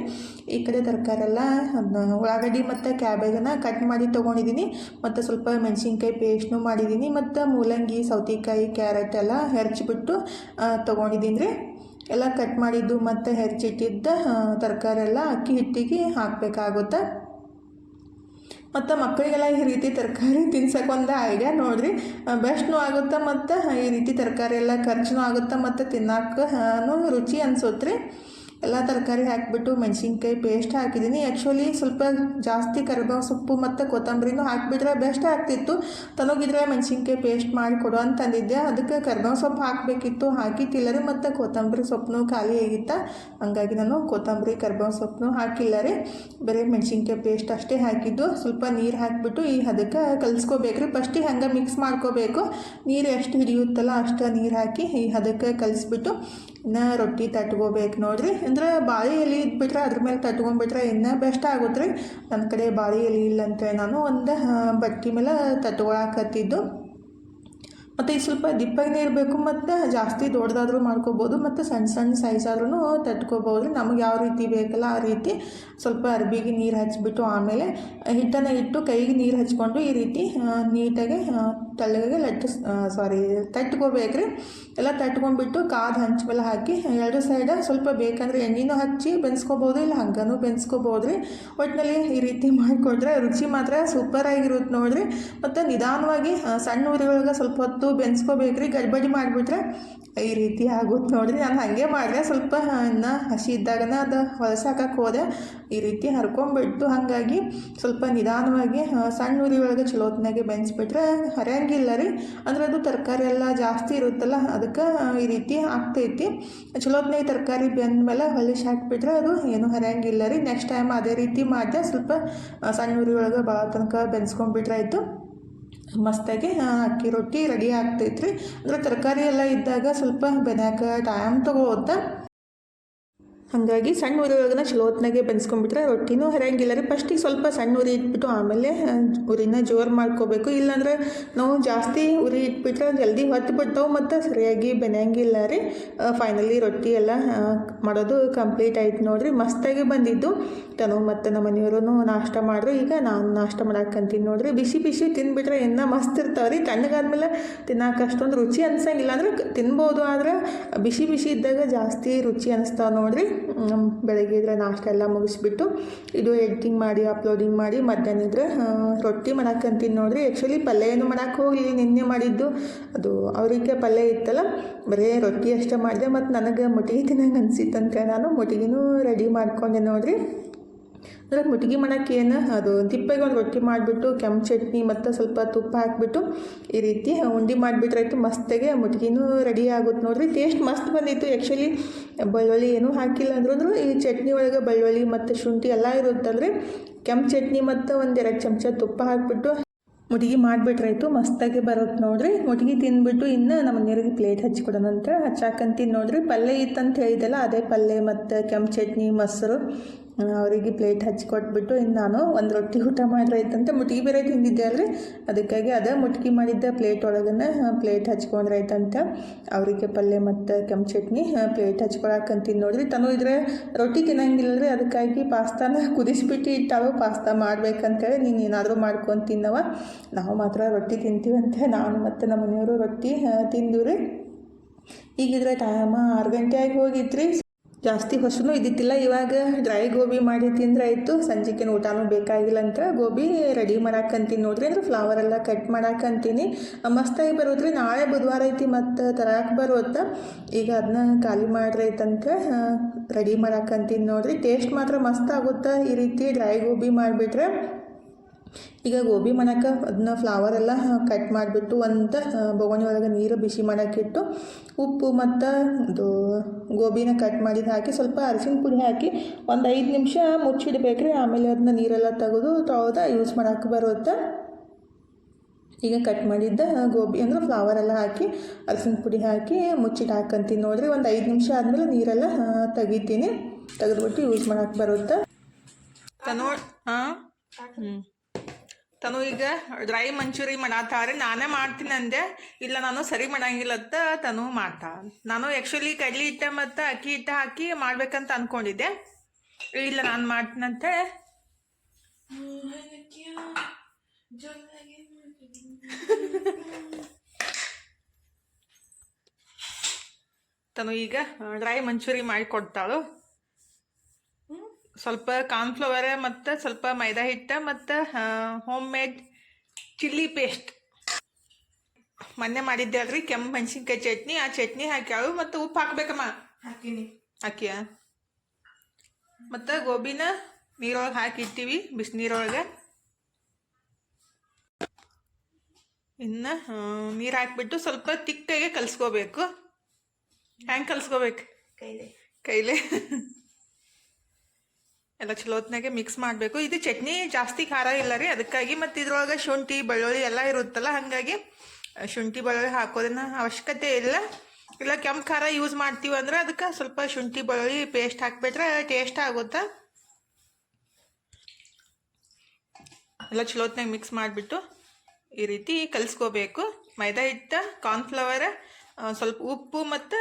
ಈ ಕಡೆ ತರಕಾರಿ ಎಲ್ಲ ಅದನ್ನ ಉಳ್ಳಾಗಡ್ಡಿ ಮತ್ತು ಕ್ಯಾಬೇಜನ್ನು ಕಟ್ ಮಾಡಿ ತೊಗೊಂಡಿದ್ದೀನಿ. ಮತ್ತು ಸ್ವಲ್ಪ ಮೆಣಸಿನ್ಕಾಯಿ ಪೇಸ್ಟ್ನು ಮಾಡಿದ್ದೀನಿ. ಮತ್ತು ಮೂಲಂಗಿ, ಸೌತೆಕಾಯಿ ಕ್ಯಾರೆಟ್ ಎಲ್ಲ ಹೆರ್ಚಿಬಿಟ್ಟು ತೊಗೊಂಡಿದ್ದೀನಿ ರೀ ಎಲ್ಲ ಕಟ್ ಮಾಡಿದ್ದು ಮತ್ತು ಹೆರ್ಚಿಟ್ಟಿದ್ದ ತರಕಾರಿ ಎಲ್ಲ ಅಕ್ಕಿ ಹಿಟ್ಟಿಗೆ ಹಾಕಬೇಕಾಗುತ್ತೆ. ಮತ್ತು ಮಕ್ಕಳಿಗೆಲ್ಲ ಈ ರೀತಿ ತರಕಾರಿ ತಿನ್ಸಕ್ಕೆ ಒಂದು ಐಡಿಯಾ ನೋಡಿರಿ. ಬೆಸ್ಟ್ನೂ ಆಗುತ್ತೆ ಮತ್ತು ಈ ರೀತಿ ತರಕಾರಿ ಎಲ್ಲ ಖರ್ಚು ಆಗುತ್ತೆ ಮತ್ತು ತಿನ್ನಕ್ಕೂ ರುಚಿ ಅನ್ಸುತ್ತೆ ರೀ ಎಲ್ಲ ತರಕಾರಿ ಹಾಕಿಬಿಟ್ಟು ಮೆಣಸಿನ್ಕಾಯಿ ಪೇಸ್ಟ್ ಹಾಕಿದ್ದೀನಿ. ಆ್ಯಕ್ಚುಲಿ ಸ್ವಲ್ಪ ಜಾಸ್ತಿ ಕರಿಬೇವು ಸೊಪ್ಪು ಮತ್ತು ಕೊತ್ತಂಬರಿನೂ ಹಾಕಿಬಿಟ್ರೆ ಬೆಸ್ಟ್ ಆಗ್ತಿತ್ತು. ತನಗಿದ್ರೆ ಮೆಣಸಿನ್ಕಾಯಿ ಪೇಸ್ಟ್ ಮಾಡಿ ಕೊಡು ಅಂತಂದಿದ್ದೆ ಅದಕ್ಕೆ ಕರಿಬೇವು ಸೊಪ್ಪು ಹಾಕಬೇಕಿತ್ತು. ಹಾಕಿತ್ತಿಲ್ಲ ರೀ ಮತ್ತು ಕೊತ್ತಂಬರಿ ಸೊಪ್ಪು ಖಾಲಿ ಆಗಿತ್ತ? ಹಂಗಾಗಿ ನಾನು ಕೊತ್ತಂಬರಿ, ಕರಿಬೇವು ಸೊಪ್ಪು ಹಾಕಿಲ್ಲ ರೀ ಬರೀ ಮೆಣಸಿನ್ಕಾಯಿ ಪೇಸ್ಟ್ ಅಷ್ಟೇ ಹಾಕಿದ್ದು. ಸ್ವಲ್ಪ ನೀರು ಹಾಕಿಬಿಟ್ಟು ಈ ಅದಕ್ಕೆ ಕಲಿಸ್ಕೋಬೇಕ್ರಿ. ಫಸ್ಟಿಗೆ ಹಂಗೆ ಮಿಕ್ಸ್ ಮಾಡ್ಕೋಬೇಕು. ನೀರು ಎಷ್ಟು ಹಿಡಿಯುತ್ತಲ್ಲ ಅಷ್ಟು ನೀರು ಹಾಕಿ ಈ ಅದಕ್ಕೆ ಕಲಿಸ್ಬಿಟ್ಟು ಇನ್ನು ರೊಟ್ಟಿ ತಟ್ಕೋಬೇಕು ನೋಡ್ರಿ. ಅಂದ್ರೆ ಬಾಳೆ ಎಲೆ ಇದ್ಬಿಟ್ರೆ ಅದ್ರ ಮೇಲೆ ತಟ್ಕೊಂಡ್ಬಿಟ್ರೆ ಇನ್ನೂ ಬೆಸ್ಟ್ ಆಗುತ್ತೆ. ರೀ ನನ್ನ ಕಡೆ ಬಾಳೆ ಎಲೆ ಇಲ್ಲ ಅಂತೇಳಿ ನಾನು ಒಂದು ಬಟ್ಟೆ ಮೇಲೆ ತಟ್ಕೊಳಕತ್ತಿದ್ದು. ಮತ್ತು ಈ ಸ್ವಲ್ಪ ದಿಪ್ಪಾಗಿನೇ ಇರಬೇಕು, ಮತ್ತು ಜಾಸ್ತಿ ದೊಡ್ಡದಾದರೂ ಮಾಡ್ಕೋಬೋದು, ಮತ್ತು ಸಣ್ಣ ಸಣ್ಣ ಸೈಜ್ ಆದ್ರೂ ತಟ್ಕೋಬೋದು. ನಮಗೆ ಯಾವ ರೀತಿ ಬೇಕಲ್ಲ ಆ ರೀತಿ. ಸ್ವಲ್ಪ ಅರ್ಬಿಗೆ ನೀರು ಹಚ್ಚಿಬಿಟ್ಟು ಆಮೇಲೆ ಹಿಟ್ಟನ್ನು ಇಟ್ಟು ಕೈಗೆ ನೀರು ಹಚ್ಕೊಂಡು ಈ ರೀತಿ ನೀಟಾಗಿ ಆ, ಲಟ್ಟು ಸಾರಿ ತಟ್ಕೋಬೇಕು ರೀ ಎಲ್ಲ ತಟ್ಕೊಂಡ್ಬಿಟ್ಟು ಕಾದು ಹಂಚ ಮೇಲೆ ಹಾಕಿ ಎರಡು ಸೈಡ ಸ್ವಲ್ಪ ಬೇಕಂದ್ರೆ ಎಣ್ಣೆನೂ ಹಚ್ಚಿ ಬೆನ್ಸ್ಕೋಬೋದು ಇಲ್ಲ ಹಂಗನೂ ಬೆನ್ಸ್ಕೋಬೋದು ರೀ ಒಟ್ಟಿನಲ್ಲಿ ಈ ರೀತಿ ಮಾಡಿಕೊಟ್ರೆ ರುಚಿ ಮಾತ್ರ ಸೂಪರ್ ಆಗಿರುತ್ತೆ ನೋಡ್ರಿ. ಮತ್ತು ನಿಧಾನವಾಗಿ ಸಣ್ಣ ಉರಿ ಒಳಗೆ ಸ್ವಲ್ಪ ಹೊತ್ತು ಬೆನ್ಸ್ಕೋಬೇಕ್ರಿ. ಗಡ್ಬಡಿ ಮಾಡಿಬಿಟ್ರೆ ಈ ರೀತಿ ಆಗುತ್ತೆ ನೋಡ್ರಿ. ನಾನು ಹಾಗೆ ಮಾಡಿದೆ. ಸ್ವಲ್ಪ ಇನ್ನು ಹಸಿ ಇದ್ದಾಗನ ಅದು ಹೊಲಸಾಕಕ್ಕೆ ಹೋದೆ. ಈ ರೀತಿ ಹರ್ಕೊಂಬಿಟ್ಟು ಹಾಗಾಗಿ ಸ್ವಲ್ಪ ನಿಧಾನವಾಗಿ ಸಣ್ಣ ಉರಿ ಒಳಗೆ ಚಲೋತ್ನಾಗೆ ಬೆನ್ಸ್ಬಿಟ್ರೆ ಹರಿಯಂಗಿಲ್ಲ ರೀ ಅಂದ್ರೆ ಅದು ತರಕಾರಿ ಎಲ್ಲ ಜಾಸ್ತಿ ಇರುತ್ತಲ್ಲ, ಅದಕ್ಕೆ ಈ ರೀತಿ ಆಗ್ತೈತಿ. ಚಲೋತ್ನೇ ತರಕಾರಿ ಬೆಂದ ಮೇಲೆ ಹೊಲಿಸಿ ಹಾಕಿಬಿಟ್ರೆ ಅದು ಏನು ಹರಿಯಂಗಿಲ್ಲ ರೀ ನೆಕ್ಸ್ಟ್ ಟೈಮ್ ಅದೇ ರೀತಿ ಮಾಡಿದೆ, ಸ್ವಲ್ಪ ಸಣ್ಣ ಉರಿ ಒಳಗೆ ಭಾಳ ತನಕ ಬೆನ್ಸ್ಕೊಂಡ್ಬಿಟ್ರೆ ಆಯಿತು ಮಸ್ತಾಗಿ ಅಕ್ಕಿ ರೊಟ್ಟಿ ರೆಡಿ ಆಗ್ತೈತ್ರಿ. ಅಂದರೆ ತರಕಾರಿ ಎಲ್ಲ ಇದ್ದಾಗ ಸ್ವಲ್ಪ ಬೆನ್ಯಾಕ ಟೈಮ್ ತಗೋತ್ತೆ ಹಾಗಾಗಿ ಸಣ್ಣ ಉರಿ ಒಳಗನ್ನ ಚಲೋ ಹೊತ್ನಾಗೆ ಬೆನ್ಸ್ಕೊಂಡ್ಬಿಟ್ರೆ ರೊಟ್ಟಿನೂ ಹರಿಯಂಗಿಲ್ಲ ರೀ. ಫಸ್ಟಿಗೆ ಸ್ವಲ್ಪ ಸಣ್ಣ ಉರಿ ಇಟ್ಬಿಟ್ಟು ಆಮೇಲೆ ಉರಿನ ಜೋರು ಮಾಡ್ಕೋಬೇಕು. ಇಲ್ಲಾಂದ್ರೆ ನಾವು ಜಾಸ್ತಿ ಉರಿ ಇಟ್ಬಿಟ್ರೆ ಜಲ್ದಿ ಹೊತ್ತು ಬಿಡ್ತಾವೆ ಮತ್ತು ಸರಿಯಾಗಿ ಬೆನೆಯಂಗಿಲ್ಲ ರೀ. ಫೈನಲಿ ರೊಟ್ಟಿ ಎಲ್ಲ ಮಾಡೋದು ಕಂಪ್ಲೀಟ್ ಆಯ್ತು ನೋಡಿರಿ. ಮಸ್ತಾಗಿ ಬಂದಿದ್ದು. ತನು ಮತ್ತು ನಮ್ಮ ಮನೆಯವರು ನಾಷ್ಟ ಮಾಡ್ರು. ಈಗ ನಾನು ನಾಷ್ಟ ಮಾಡಾಕಂತೀನಿ ನೋಡ್ರಿ. ಬಿಸಿ ಬಿಸಿ ತಿನ್ಬಿಟ್ರೆ ಇನ್ನೂ ಮಸ್ತ್ ಇರ್ತಾವೆ ರೀ. ತಣ್ಣಗಾದ್ಮೇಲೆ ತಿನ್ನಕ್ಕೆ ಅಷ್ಟೊಂದು ರುಚಿ ಅನ್ಸಂಗಿಲ್ಲ ಅಂದ್ರೆ ತಿನ್ಬೋದು. ಆದ್ರೆ ಬಿಸಿ ಬಿಸಿ ಇದ್ದಾಗ ಜಾಸ್ತಿ ರುಚಿ ಅನಿಸ್ತಾವೆ ನೋಡ್ರಿ. ಬೆಳಗ್ಗೆ ಇದ್ರೆ ನಾಷ್ಟ ಎಲ್ಲ ಮುಗಿಸ್ಬಿಟ್ಟು ಇದು ಎಡಿಟಿಂಗ್ ಮಾಡಿ ಅಪ್ಲೋಡಿಂಗ್ ಮಾಡಿ ಮಧ್ಯಾಹ್ನ ಇದ್ರೆ ಆ, ರೊಟ್ಟಿ ಮಾಡಾಕಂತೀನಿ ನೋಡ್ರಿ. ಆ್ಯಕ್ಚುಲಿ ಪಲ್ಯ ಏನು ಮಾಡೋಕ್ಕೆ ಹೋಗಲಿ ನಿನ್ನೆ ಮಾಡಿದ್ದು. ಅದು ಅವರಿಗೆ ಪಲ್ಯ ಇತ್ತಲ್ಲ ಬರೀ ರೊಟ್ಟಿ ಅಷ್ಟೇ ಮಾಡಿದೆ. ಮತ್ತು ನನಗೆ ಮುಟ್ಟಿಗೆ ತಿನ್ನಂಗೆ ಅನಿಸಿತ್ತಂತೆ. ನಾನು ಮುಟ್ಟಿಗೆನೂ ರೆಡಿ ಮಾಡ್ಕೊಂಡೆ ನೋಡ್ರಿ. ಅಂದರೆ ಮುಟ್ಗಿ ಮಾಡೋಕ್ಕೆ ಏನು, ಅದು ತಿಪ್ಪೆಗೆ ಒಂದು ರೊಟ್ಟಿ ಮಾಡಿಬಿಟ್ಟು, ಕೆಂಪು ಚಟ್ನಿ ಮತ್ತು ಸ್ವಲ್ಪ ತುಪ್ಪ ಹಾಕಿಬಿಟ್ಟು ಈ ರೀತಿ ಉಂಡೆ ಮಾಡಿಬಿಟ್ರಾಯ್ತು ಮಸ್ತಾಗೆ ಮುಟ್ಗಿನೂ ರೆಡಿ ಆಗುತ್ತೆ ನೋಡಿರಿ. ಟೇಸ್ಟ್ ಮಸ್ತ್ ಬಂದಿತ್ತು. ಆ್ಯಕ್ಚುಲಿ ಬೆಳ್ಳುಳ್ಳಿ ಏನೂ ಹಾಕಿಲ್ಲ ಅಂದ್ರೂ ಈ ಚಟ್ನಿ ಒಳಗೆ ಬೆಳ್ಳುಳ್ಳಿ ಮತ್ತು ಶುಂಠಿ ಎಲ್ಲ ಇರುತ್ತಂದ್ರೆ ಕೆಂಪು ಚಟ್ನಿ ಮತ್ತು ಒಂದೆರಡು ಚಮಚ ತುಪ್ಪ ಹಾಕಿಬಿಟ್ಟು ಮುಟ್ಗಿ ಮಾಡಿಬಿಟ್ರಾಯ್ತು ಮಸ್ತಾಗಿ ಬರುತ್ತೆ ನೋಡಿರಿ. ಮುಟ್ಗಿ ತಿಂದ್ಬಿಟ್ಟು ಇನ್ನು ನಮ್ಮ ನೀರಿಗೆ ಪ್ಲೇಟ್ ಹಚ್ಕೊಡೋಣ ಅಂತ ಹಚ್ಚಾಕಂತೀನಿ ನೋಡ್ರಿ. ಪಲ್ಯ ಇತ್ತಂತ ಹೇಳಿದೆಲ್ಲ ಅದೇ ಪಲ್ಯ ಮತ್ತು ಕೆಂಪು ಚಟ್ನಿ, ಮೊಸರು. ಅವರಿಗೆ ಪ್ಲೇಟ್ ಹಚ್ಕೊಟ್ಬಿಟ್ಟು ಇನ್ನು ನಾನು ಒಂದು ರೊಟ್ಟಿ ಊಟ ಮಾಡ್ರಾಯ್ತಂತ ಮುಟ್ಗಿ ಬೇರೆ ತಿಂದಿದ್ದೆ ಅಲ್ರಿ? ಅದಕ್ಕಾಗಿ ಅದೇ ಮುಟ್ಗಿ ಮಾಡಿದ್ದ ಪ್ಲೇಟ್ ಒಳಗನ್ನ ಪ್ಲೇಟ್ ಹಚ್ಕೊಂಡ್ರಾಯ್ತಂತ ಅವರಿಗೆ ಪಲ್ಯ ಮತ್ತು ಕೆಂಪು ಚಟ್ನಿ ಪ್ಲೇಟ್ ಹಚ್ಕೊಳಕಂತೀನಿ ನೋಡ್ರಿ. ತನು ಇದ್ರೆ ರೊಟ್ಟಿ ತಿನ್ನಂಗಿಲ್ಲರಿ ಅದಕ್ಕಾಗಿ ಪಾಸ್ತಾನ ಕುದಿಸ್ಬಿಟ್ಟು ಇಟ್ಟಾವ ಪಾಸ್ತಾ ಮಾಡ್ಬೇಕಂತೇಳಿ ನೀನು ಏನಾದರೂ ಮಾಡ್ಕೊಂಡು ತಿನ್ನವ. ನಾವು ಮಾತ್ರ ರೊಟ್ಟಿ ತಿಂತೀವಂತೆ. ನಾನು ಮತ್ತು ನಮ್ಮ ಮನೆಯವರು ರೊಟ್ಟಿ ತಿಂದಿವ್ರಿ. ಈಗಿದ್ರೆ ಟೈಮ ಆರು ಗಂಟೆ ಆಗಿ ಹೋಗಿದ್ರಿ ಜಾಸ್ತಿ ಹೊಸನು ಇದ್ದಿತ್ತಿಲ್ಲ ಇವಾಗ ಡ್ರೈ ಗೋಬಿ ಮಾಡಿ ತಿಂದ್ರೆ ಆಯಿತು ಸಂಜೆಗೆ ಊಟನೂ ಬೇಕಾಗಿಲ್ಲ ಅಂತ. ಗೋಬಿ ರೆಡಿ ಮಾಡಾಕಂತೀನಿ ನೋಡ್ರಿ. ಅಂದ್ರೆ ಫ್ಲವರ್ ಎಲ್ಲ ಕಟ್ ಮಾಡಾಕಂತೀನಿ. ಮಸ್ತಾಗಿ ಬರೋದ್ರಿ. ನಾಳೆ ಬುಧವಾರ ಐತಿ ಮತ್ತು ತರಕ್ಕೆ ಬರುತ್ತ? ಈಗ ಅದನ್ನ ಖಾಲಿ ಮಾಡ್ರೈತಂತ ರೆಡಿ ಮಾಡಾಕಂತೀನಿ ನೋಡ್ರಿ. ಟೇಸ್ಟ್ ಮಾತ್ರ ಮಸ್ತ್ ಆಗುತ್ತೆ ಈ ರೀತಿ ಡ್ರೈ ಗೋಬಿ ಮಾಡಿಬಿಟ್ರೆ? ಈಗ ಗೋಬಿ ಮಾಡೋಕೆ ಅದನ್ನ ಫ್ಲವರ್ ಎಲ್ಲ ಕಟ್ ಮಾಡಿಬಿಟ್ಟು ಒಂದು ಬೊಗಣಿ ಒಳಗೆ ನೀರು ಬಿಸಿ ಮಾಡೋಕ್ಕಿಟ್ಟು ಉಪ್ಪು ಮತ್ತು ಇದು ಗೋಬಿನ ಕಟ್ ಮಾಡಿದ ಹಾಕಿ ಸ್ವಲ್ಪ ಅರಿಶಿನ ಪುಡಿ ಹಾಕಿ ಒಂದು ಐದು ನಿಮಿಷ ಮುಚ್ಚಿಡ್ಬೇಕ್ರಿ. ಆಮೇಲೆ ಅದನ್ನ ನೀರೆಲ್ಲ ತೆಗೆದು ತೊಳೆದ ಯೂಸ್ ಮಾಡೋಕೆ ಬರುತ್ತೆ. ಈಗ ಕಟ್ ಮಾಡಿದ್ದ ಗೋಬಿ ಅಂದ್ರೆ ಫ್ಲವರ್ ಎಲ್ಲ ಹಾಕಿ ಅರಿಶಿನ ಪುಡಿ ಹಾಕಿ ಮುಚ್ಚಿಟ್ಟು ಹಾಕಂತೀನಿ ನೋಡಿರಿ. ಒಂದು ಐದು ನಿಮಿಷ ಆದಮೇಲೆ ನೀರೆಲ್ಲ ತೆಗಿತೀನಿ. ತೆಗೆದ್ಬಿಟ್ಟು ಯೂಸ್ ಮಾಡೋಕೆ ಬರುತ್ತೆ. ಹಾಂ? ಹ್ಞೂ ತನು ಈಗ ಡ್ರೈ ಮಂಚೂರಿ ಮಾಡತ್ತಾರೆ ನಾನೇ ಮಾಡ್ತೀನಿ ಅಂದೆ. ಇಲ್ಲ, ನಾನು ಸರಿ ಮಾಡಂಗಿಲ್ಲತ್ತ ತನು ಮಾಡ್ತಾ. ನಾನು ಆ್ಯಕ್ಚುಲಿ ಕಡ್ಲಿ ಹಿಟ್ಟ ಮತ್ತು ಅಕ್ಕಿ ಹಿಟ್ಟ ಹಾಕಿ ಮಾಡ್ಬೇಕಂತ ಅನ್ಕೊಂಡಿದ್ದೆ. ಇಲ್ಲ, ನಾನು ಮಾಡ್ತೀನಂತೆ ತನು ಈಗ ಡ್ರೈ ಮಂಚೂರಿ ಮಾಡಿ ಕೊಡ್ತಾಳು ಸ್ವಲ್ಪ ಕಾರ್ನ್ಫ್ಲವರ್ ಮತ್ತು ಸ್ವಲ್ಪ ಮೈದಾ ಹಿಟ್ಟು ಮತ್ತು ಹೋಮ್ ಮೇಡ್ ಚಿಲ್ಲಿ ಪೇಸ್ಟ್ ಮೊನ್ನೆ ಮಾಡಿದ್ದೆ ಅಲ್ರಿ ಕೆಂಪು ಮೆಣಸಿನ್ಕಾಯಿ ಚಟ್ನಿ. ಆ ಚಟ್ನಿ ಹಾಕ್ಯಾಳು ಮತ್ತು ಉಪ್ಪು ಹಾಕ್ಬೇಕಮ್ಮ. ಹಾಕಿನಿ. ಹಾಕಿಯ? ಮತ್ತು ಗೋಬಿನ ನೀರೊಳಗೆ ಹಾಕಿ ಇಟ್ಟಿವಿ ಬಿಸಿನೀರೊಳಗೆ. ಇನ್ನು ನೀರು ಹಾಕಿಬಿಟ್ಟು ಸ್ವಲ್ಪ ತಿಕ್ಕಾಗೆ ಕಲಿಸ್ಕೋಬೇಕು. ಹ್ಯಾಂಗೆ ಕಲಿಸ್ಕೋಬೇಕು? ಕೈಲೇ. ಕೈಲೇ. ಎಲ್ಲ ಚಲೋ ಹೊತ್ನಾಗೆ ಮಿಕ್ಸ್ ಮಾಡಬೇಕು. ಇದು ಚಟ್ನಿ ಜಾಸ್ತಿ ಖಾರ ಇಲ್ಲ ರೀ. ಅದಕ್ಕಾಗಿ ಮತ್ತು ಇದ್ರೊಳಗೆ ಶುಂಠಿ, ಬೆಳ್ಳುಳ್ಳಿ ಎಲ್ಲ ಇರುತ್ತಲ್ಲ, ಹಾಗಾಗಿ ಶುಂಠಿ, ಬೆಳ್ಳುಳ್ಳಿ ಹಾಕೋದನ್ನ ಅವಶ್ಯಕತೆ ಇಲ್ಲ. ಇಲ್ಲ, ಕೆಂಪು ಖಾರ ಯೂಸ್ ಮಾಡ್ತೀವಿ ಅಂದ್ರೆ ಅದಕ್ಕೆ ಸ್ವಲ್ಪ ಶುಂಠಿ, ಬೆಳ್ಳುಳ್ಳಿ ಪೇಸ್ಟ್ ಹಾಕ್ಬಿಟ್ರೆ ಟೇಸ್ಟ್ ಆಗುತ್ತೆ? ಎಲ್ಲ ಚಲೋ ಮಿಕ್ಸ್ ಮಾಡಿಬಿಟ್ಟು ಈ ರೀತಿ ಕಲಿಸ್ಕೋಬೇಕು. ಮೈದಾ ಹಿಟ್ಟು ಕಾರ್ನ್ಫ್ಲವರ್ ಸ್ವಲ್ಪ ಉಪ್ಪು ಮತ್ತು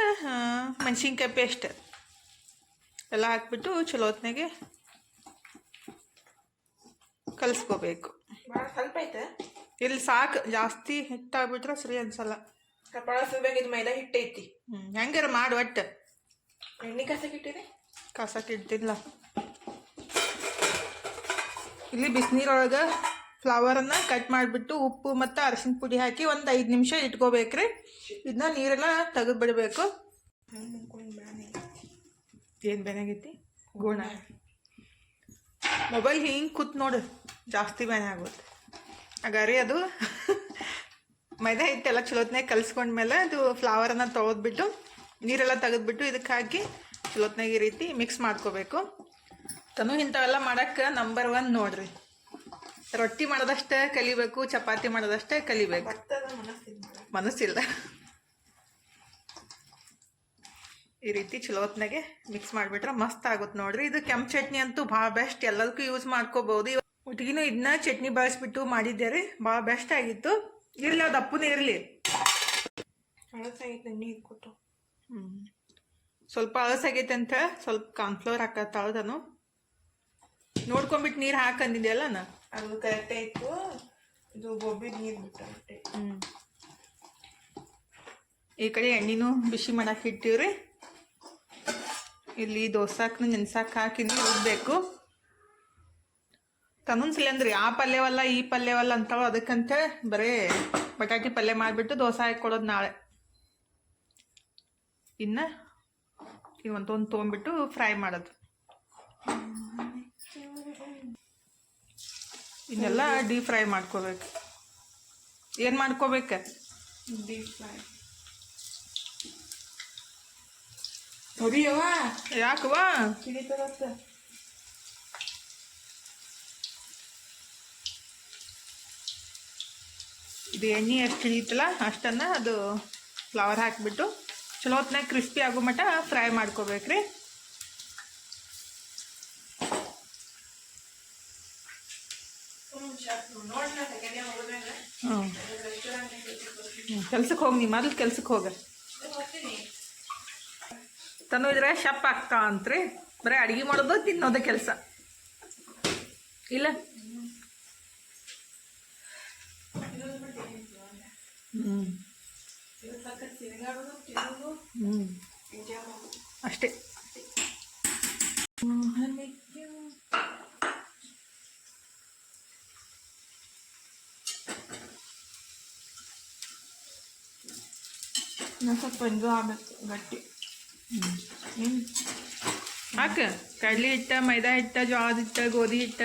ಮೆಣಸಿನ್ಕಾಯಿ ಪೇಸ್ಟ್ ಎಲ್ಲ ಹಾಕ್ಬಿಟ್ಟು ಚಲೋ ಹೊತ್ನಾಗೆ ಕಲಿಸ್ಕೋಬೇಕು. ಸ್ವಲ್ಪ ಐತೆ? ಇಲ್ಲಿ ಸಾಕು ಜಾಸ್ತಿ ಹಿಟ್ಟಾಗ್ಬಿಟ್ರೆ ಸರಿ ಅನ್ಸಲ್ಲ. ಕಪಾಳ ಇದು ಮೈದಾ ಹಿಟ್ಟು ಐತಿ. ಹ್ಞೂ ಹೆಂಗಾರ ಮಾಡು ಒಟ್ಟು. ಎಣ್ಣೆ ಕಾಸಕ್ಕೆ ಇಟ್ಟಿರಿ ಕಸಕ್ಕೆ ಇಡ್ತಿಲ್ಲ ಇಲ್ಲಿ ಬಿಸಿನೀರೊಳಗೆ ಫ್ಲವರನ್ನು ಕಟ್ ಮಾಡಿಬಿಟ್ಟು ಉಪ್ಪು ಮತ್ತು ಅರಿಶಿನ ಪುಡಿ ಹಾಕಿ ಒಂದು ಐದು ನಿಮಿಷ ಇಟ್ಕೋಬೇಕ್ರಿ. ಇದನ್ನ ನೀರೆಲ್ಲ ತೆಗೆದು ಬಿಡಬೇಕು ಏನು ಬೇನಾಗೈತಿ ಗುಣ ಮೊಬೈಲ್ ಹಿಂಗೆ ಕೂತ್ ನೋಡು ಜಾಸ್ತಿ ಬೇನೆ ಆಗುತ್ತೆ ಹಾಗಾರಿ ಅದು ಮೈದಾ ಹಿಟ್ಟೆಲ್ಲ ಚಲೋತ್ನಾಗ ಕಲಿಸ್ಕೊಂಡ್ಮೇಲೆ ಅದು ಫ್ಲವರನ್ನು ತೊಗೊದ್ಬಿಟ್ಟು ನೀರೆಲ್ಲ ತೆಗೆದ್ಬಿಟ್ಟು ಇದಕ್ಕೆ ಹಾಕಿ ಚಲೋತ್ನಾಗ ಈ ರೀತಿ ಮಿಕ್ಸ್ ಮಾಡ್ಕೋಬೇಕು. ತನು ಇಂಥವೆಲ್ಲ ಮಾಡೋಕ್ಕೆ ನಂಬರ್ ಒನ್ ನೋಡ್ರಿ. ರೊಟ್ಟಿ ಮಾಡೋದಷ್ಟೇ ಕಲಿಬೇಕು ಚಪಾತಿ ಮಾಡೋದಷ್ಟೇ ಕಲಿಬೇಕು. ಮನಸ್ಸಿಲ್ಲ ಮನಸ್ಸಿಲ್ಲ ಈ ರೀತಿ ಚಲೋ ಹೊತ್ನಾಗೆ ಮಿಕ್ಸ್ ಮಾಡಿಬಿಟ್ರೆ ಮಸ್ತ್ ಆಗುತ್ತೆ ನೋಡ್ರಿ. ಇದು ಕೆಂಪು ಚಟ್ನಿ ಅಂತೂ ಭಾಳ ಬೆಸ್ಟ್ ಎಲ್ಲದಕ್ಕೂ ಯೂಸ್ ಮಾಡ್ಕೋಬಹುದು ಒಟ್ಟಿಗಿನೂ ಇದನ್ನ ಚಟ್ನಿ ಬಳಸ್ಬಿಟ್ಟು ಮಾಡಿದ್ದೆ ರೀ. ಭಾಳ ಬೆಸ್ಟ್ ಆಗಿತ್ತು. ಇರಲಿ ಅದು ಅಪ್ಪನೇ ಇರಲಿ. ಅಳಸಾಗೈತೆ ನೀರು ಕೊಟ್ಟು. ಹ್ಞೂ ಸ್ವಲ್ಪ ಅಳಸಾಗೈತೆ ಅಂತ ಸ್ವಲ್ಪ ಕಾನ್ಫ್ಲೋರ್ ಹಾಕತ್ತಾಳು ನಾನು ನೋಡ್ಕೊಂಬಿಟ್ಟು ನೀರು ಹಾಕಂದಿದ್ಯಲ್ಲ ನಾ ಅದು ಕರೆಕ್ಟ್ ಆಯ್ತು. ಇದು ಗೋಬಿ ನೀರು ಬಿಟ್ಟ ಹ್ಞೂ ಈ ಕಡೆ ಎಣ್ಣೆನೂ ಬಿಸಿ ಮಾಡಕ್ಕೆ ಇಟ್ಟಿವ್ರಿ. ಇಲ್ಲಿ ದೋಸಾಕ್ನ ನೆನ್ಸಾಕ್ ಹಾಕಿನಿ ರುಬ್ಬಬೇಕು ತನ್ನೊಂದ್ಸಲಿ ಅಂದ್ರೆ ಆ ಪಲ್ಯವಲ್ಲ, ಈ ಪಲ್ಯವಲ್ಲ ಅಂತಾವ ಅದಕ್ಕಂತ ಬರೇ ಬಟಾಟಿ ಪಲ್ಯ ಮಾಡಿಬಿಟ್ಟು ದೋಸೆ ಹಾಕಿ ಕೊಡೋದು ನಾಳೆ. ಇನ್ನು ಇವಂತೊಂದು ತೊಗೊಂಡ್ಬಿಟ್ಟು ಫ್ರೈ ಮಾಡೋದು. ಇನ್ನೆಲ್ಲ ಡೀಪ್ ಫ್ರೈ ಮಾಡ್ಕೋಬೇಕು. ಏನು ಮಾಡ್ಕೋಬೇಕು? Deep fry. ಯಾಕವಾ ಇದು ಎಣ್ಣೆ ಎಷ್ಟು ಹಿಡಿಯುತ್ತಲ್ಲ ಅಷ್ಟನ್ನು ಅದು ಫ್ಲವರ್ ಹಾಕಿಬಿಟ್ಟು ಚಲೋ ಹೊತ್ನಾಗ ಕ್ರಿಸ್ಪಿ ಆಗೋ ಮಟ್ಟ ಫ್ರೈ ಮಾಡ್ಕೋಬೇಕ್ರಿ. ಹ್ಞೂ ಕೆಲ್ಸಕ್ಕೆ ಹೋಗಿ ನೀ ಮೊದಲು ಕೆಲ್ಸಕ್ಕೆ ಹೋಗ. ತನು ಇದ್ರೆ ಶಪ್ ಆಗ್ತಾ ಅಂತ್ರಿ ಬರೀ ಅಡುಗೆ ಮಾಡೋದು ತಿನ್ನೋದು ಕೆಲಸ. ಇಲ್ಲ? ಹ್ಞೂ ಹ್ಞೂ ಅಷ್ಟೇ. ಸ್ವಲ್ಪ ಇದು ಆಗಬೇಕು ಗಟ್ಟಿ. ಹಾಕ. ಕಡ್ಲಿ ಹಿಟ್ಟ ಮೈದಾ ಹಿಟ್ಟ ಜೋಳದ ಹಿಟ್ಟ ಗೋಧಿ ಹಿಟ್ಟ.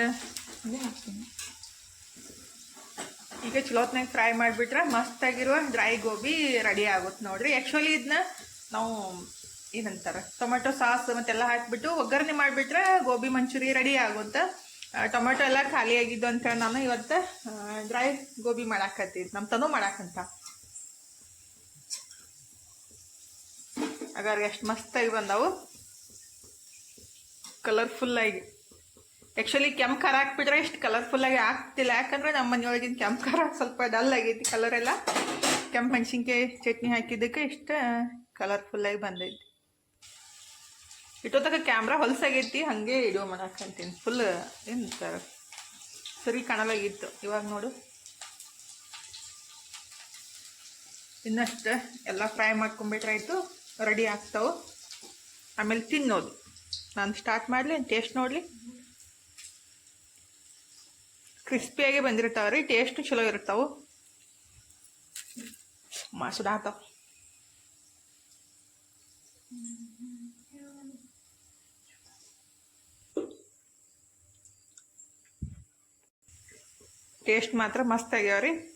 ಈಗ ಚಲೋತ್ನಾಗ ಫ್ರೈ ಮಾಡಿಬಿಟ್ರೆ ಮಸ್ತಾಗಿರುವ ಡ್ರೈ ಗೋಬಿ ರೆಡಿ ಆಗುತ್ತೆ ನೋಡ್ರಿ. ಆ್ಯಕ್ಚುಲಿ ಇದನ್ನ ನಾವು ಏನಂತಾರೆ ಟೊಮೆಟೊ ಸಾಸ್ ಮತ್ತೆಲ್ಲ ಹಾಕಿಬಿಟ್ಟು ಒಗ್ಗರಣೆ ಮಾಡಿಬಿಟ್ರೆ ಗೋಬಿ ಮಂಚೂರಿ ರೆಡಿ ಆಗುತ್ತೆ ಟೊಮೆಟೊ ಎಲ್ಲ ಖಾಲಿ ಆಗಿದ್ದು ಅಂತ ನಾನು ಇವತ್ತು ಡ್ರೈ ಗೋಬಿ ಮಾಡಾಕತ್ತಿದ್ದು ನಮ್ಮ ತನೂ ಮಾಡಾಕಂತ. ಹಾಗಾದ್ರೆ ಎಷ್ಟು ಮಸ್ತಾಗಿ ಬಂದವು. ಕಲರ್ಫುಲ್ಲಾಗಿ ಆ್ಯಕ್ಚುಲಿ ಕೆಂಪು ಖಾರ ಹಾಕ್ಬಿಟ್ರೆ ಇಷ್ಟು ಕಲರ್ಫುಲ್ಲಾಗಿ ಆಗ್ತಿಲ್ಲ. ಯಾಕಂದ್ರೆ ನಮ್ಮ ಮನೆಯೊಳಗಿನ ಕೆಂಪು ಖಾರ ಸ್ವಲ್ಪ ಡಲ್ ಆಗೈತಿ ಕಲರ್ ಎಲ್ಲ. ಕೆಂಪು ಮೆಣಸಿನ್ಕಾಯಿ ಚಟ್ನಿ ಹಾಕಿದ್ದಕ್ಕೆ ಇಷ್ಟು ಕಲರ್ಫುಲ್ಲಾಗಿ ಬಂದೈತಿ. ಇಟ್ಟೋತಕ ಕ್ಯಾಮ್ರಾ ಹೊಲಸಾಗೈತಿ. ಹಾಗೆ ವಿಡಿಯೋ ಮಾಡಾಕಂತೀನಿ. ಫುಲ್ ಏನು ಸರಿ ಕಾಣಲಾಗಿತ್ತು. ಇವಾಗ ನೋಡು. ಇನ್ನಷ್ಟು ಎಲ್ಲ ಫ್ರೈ ಮಾಡ್ಕೊಂಬಿಟ್ರೆ ಆಯಿತು ರೆಡಿ ಆಗ್ತಾವೆ. ಆಮೇಲೆ ತಿನ್ನೋದು. ನಾನು ಸ್ಟಾರ್ಟ್ ಮಾಡಲಿ ಟೇಸ್ಟ್ ನೋಡಲಿ. ಕ್ರಿಸ್ಪಿಯಾಗಿ ಬಂದಿರ್ತಾವೆ ರೀ ಟೇಸ್ಟ್ ಚಲೋ ಇರ್ತಾವೆ. ಸುಡಾತಾವ ಟೇಸ್ಟ್ ಮಾತ್ರ ಮಸ್ತ್ ಆಗ್ಯಾವ ರೀ.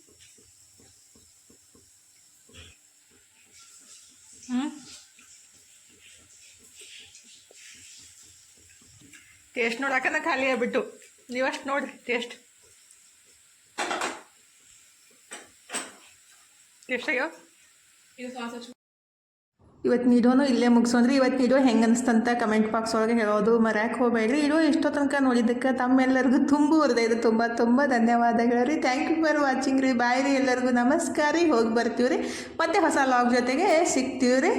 ಟೇಸ್ಟ್ ನೋಡಕ್ಕನ ಖಾಲಿ ಆಗ್ಬಿಟ್ಟು. ನೀವಷ್ಟು ನೋಡ್ರಿ ಟೇಸ್ಟ್ ಟೇಸ್ಟ್ ಆಗ್ಯಾವ ಇವತ್ತು ನೀಡೋನು ಇಲ್ಲೇ ಮುಗಿಸೋಂದ್ರೆ ಇವತ್ತು ನೀಡೋ ಹೆಂಗೆ ಅನಿಸ್ತಂತ ಕಮೆಂಟ್ ಬಾಕ್ಸ್ ಒಳಗೆ ಹೇಳೋದು ಮರ್ಯಾಕೆ ಹೋಗಬೇಡ್ರಿ. ಇಡೋ ಎಷ್ಟೋ ತನಕ ನೋಡಿದ್ದಕ್ಕೆ ತಮ್ಮೆಲ್ಲರಿಗೂ ತುಂಬ ಇದು ತುಂಬ ತುಂಬ ಧನ್ಯವಾದಗಳು ರೀ. ಥ್ಯಾಂಕ್ ಯು ಫಾರ್ ವಾಚಿಂಗ್ ರೀ. ಬಾಯ್ ರೀ ಎಲ್ಲರಿಗೂ. ನಮಸ್ಕಾರ ರೀ. ಹೋಗಿ ಬರ್ತೀವಿ ರೀ ಮತ್ತೆ ಹೊಸ ಲಾಗ್ ಜೊತೆಗೆ ಸಿಗ್ತೀವಿ ರೀ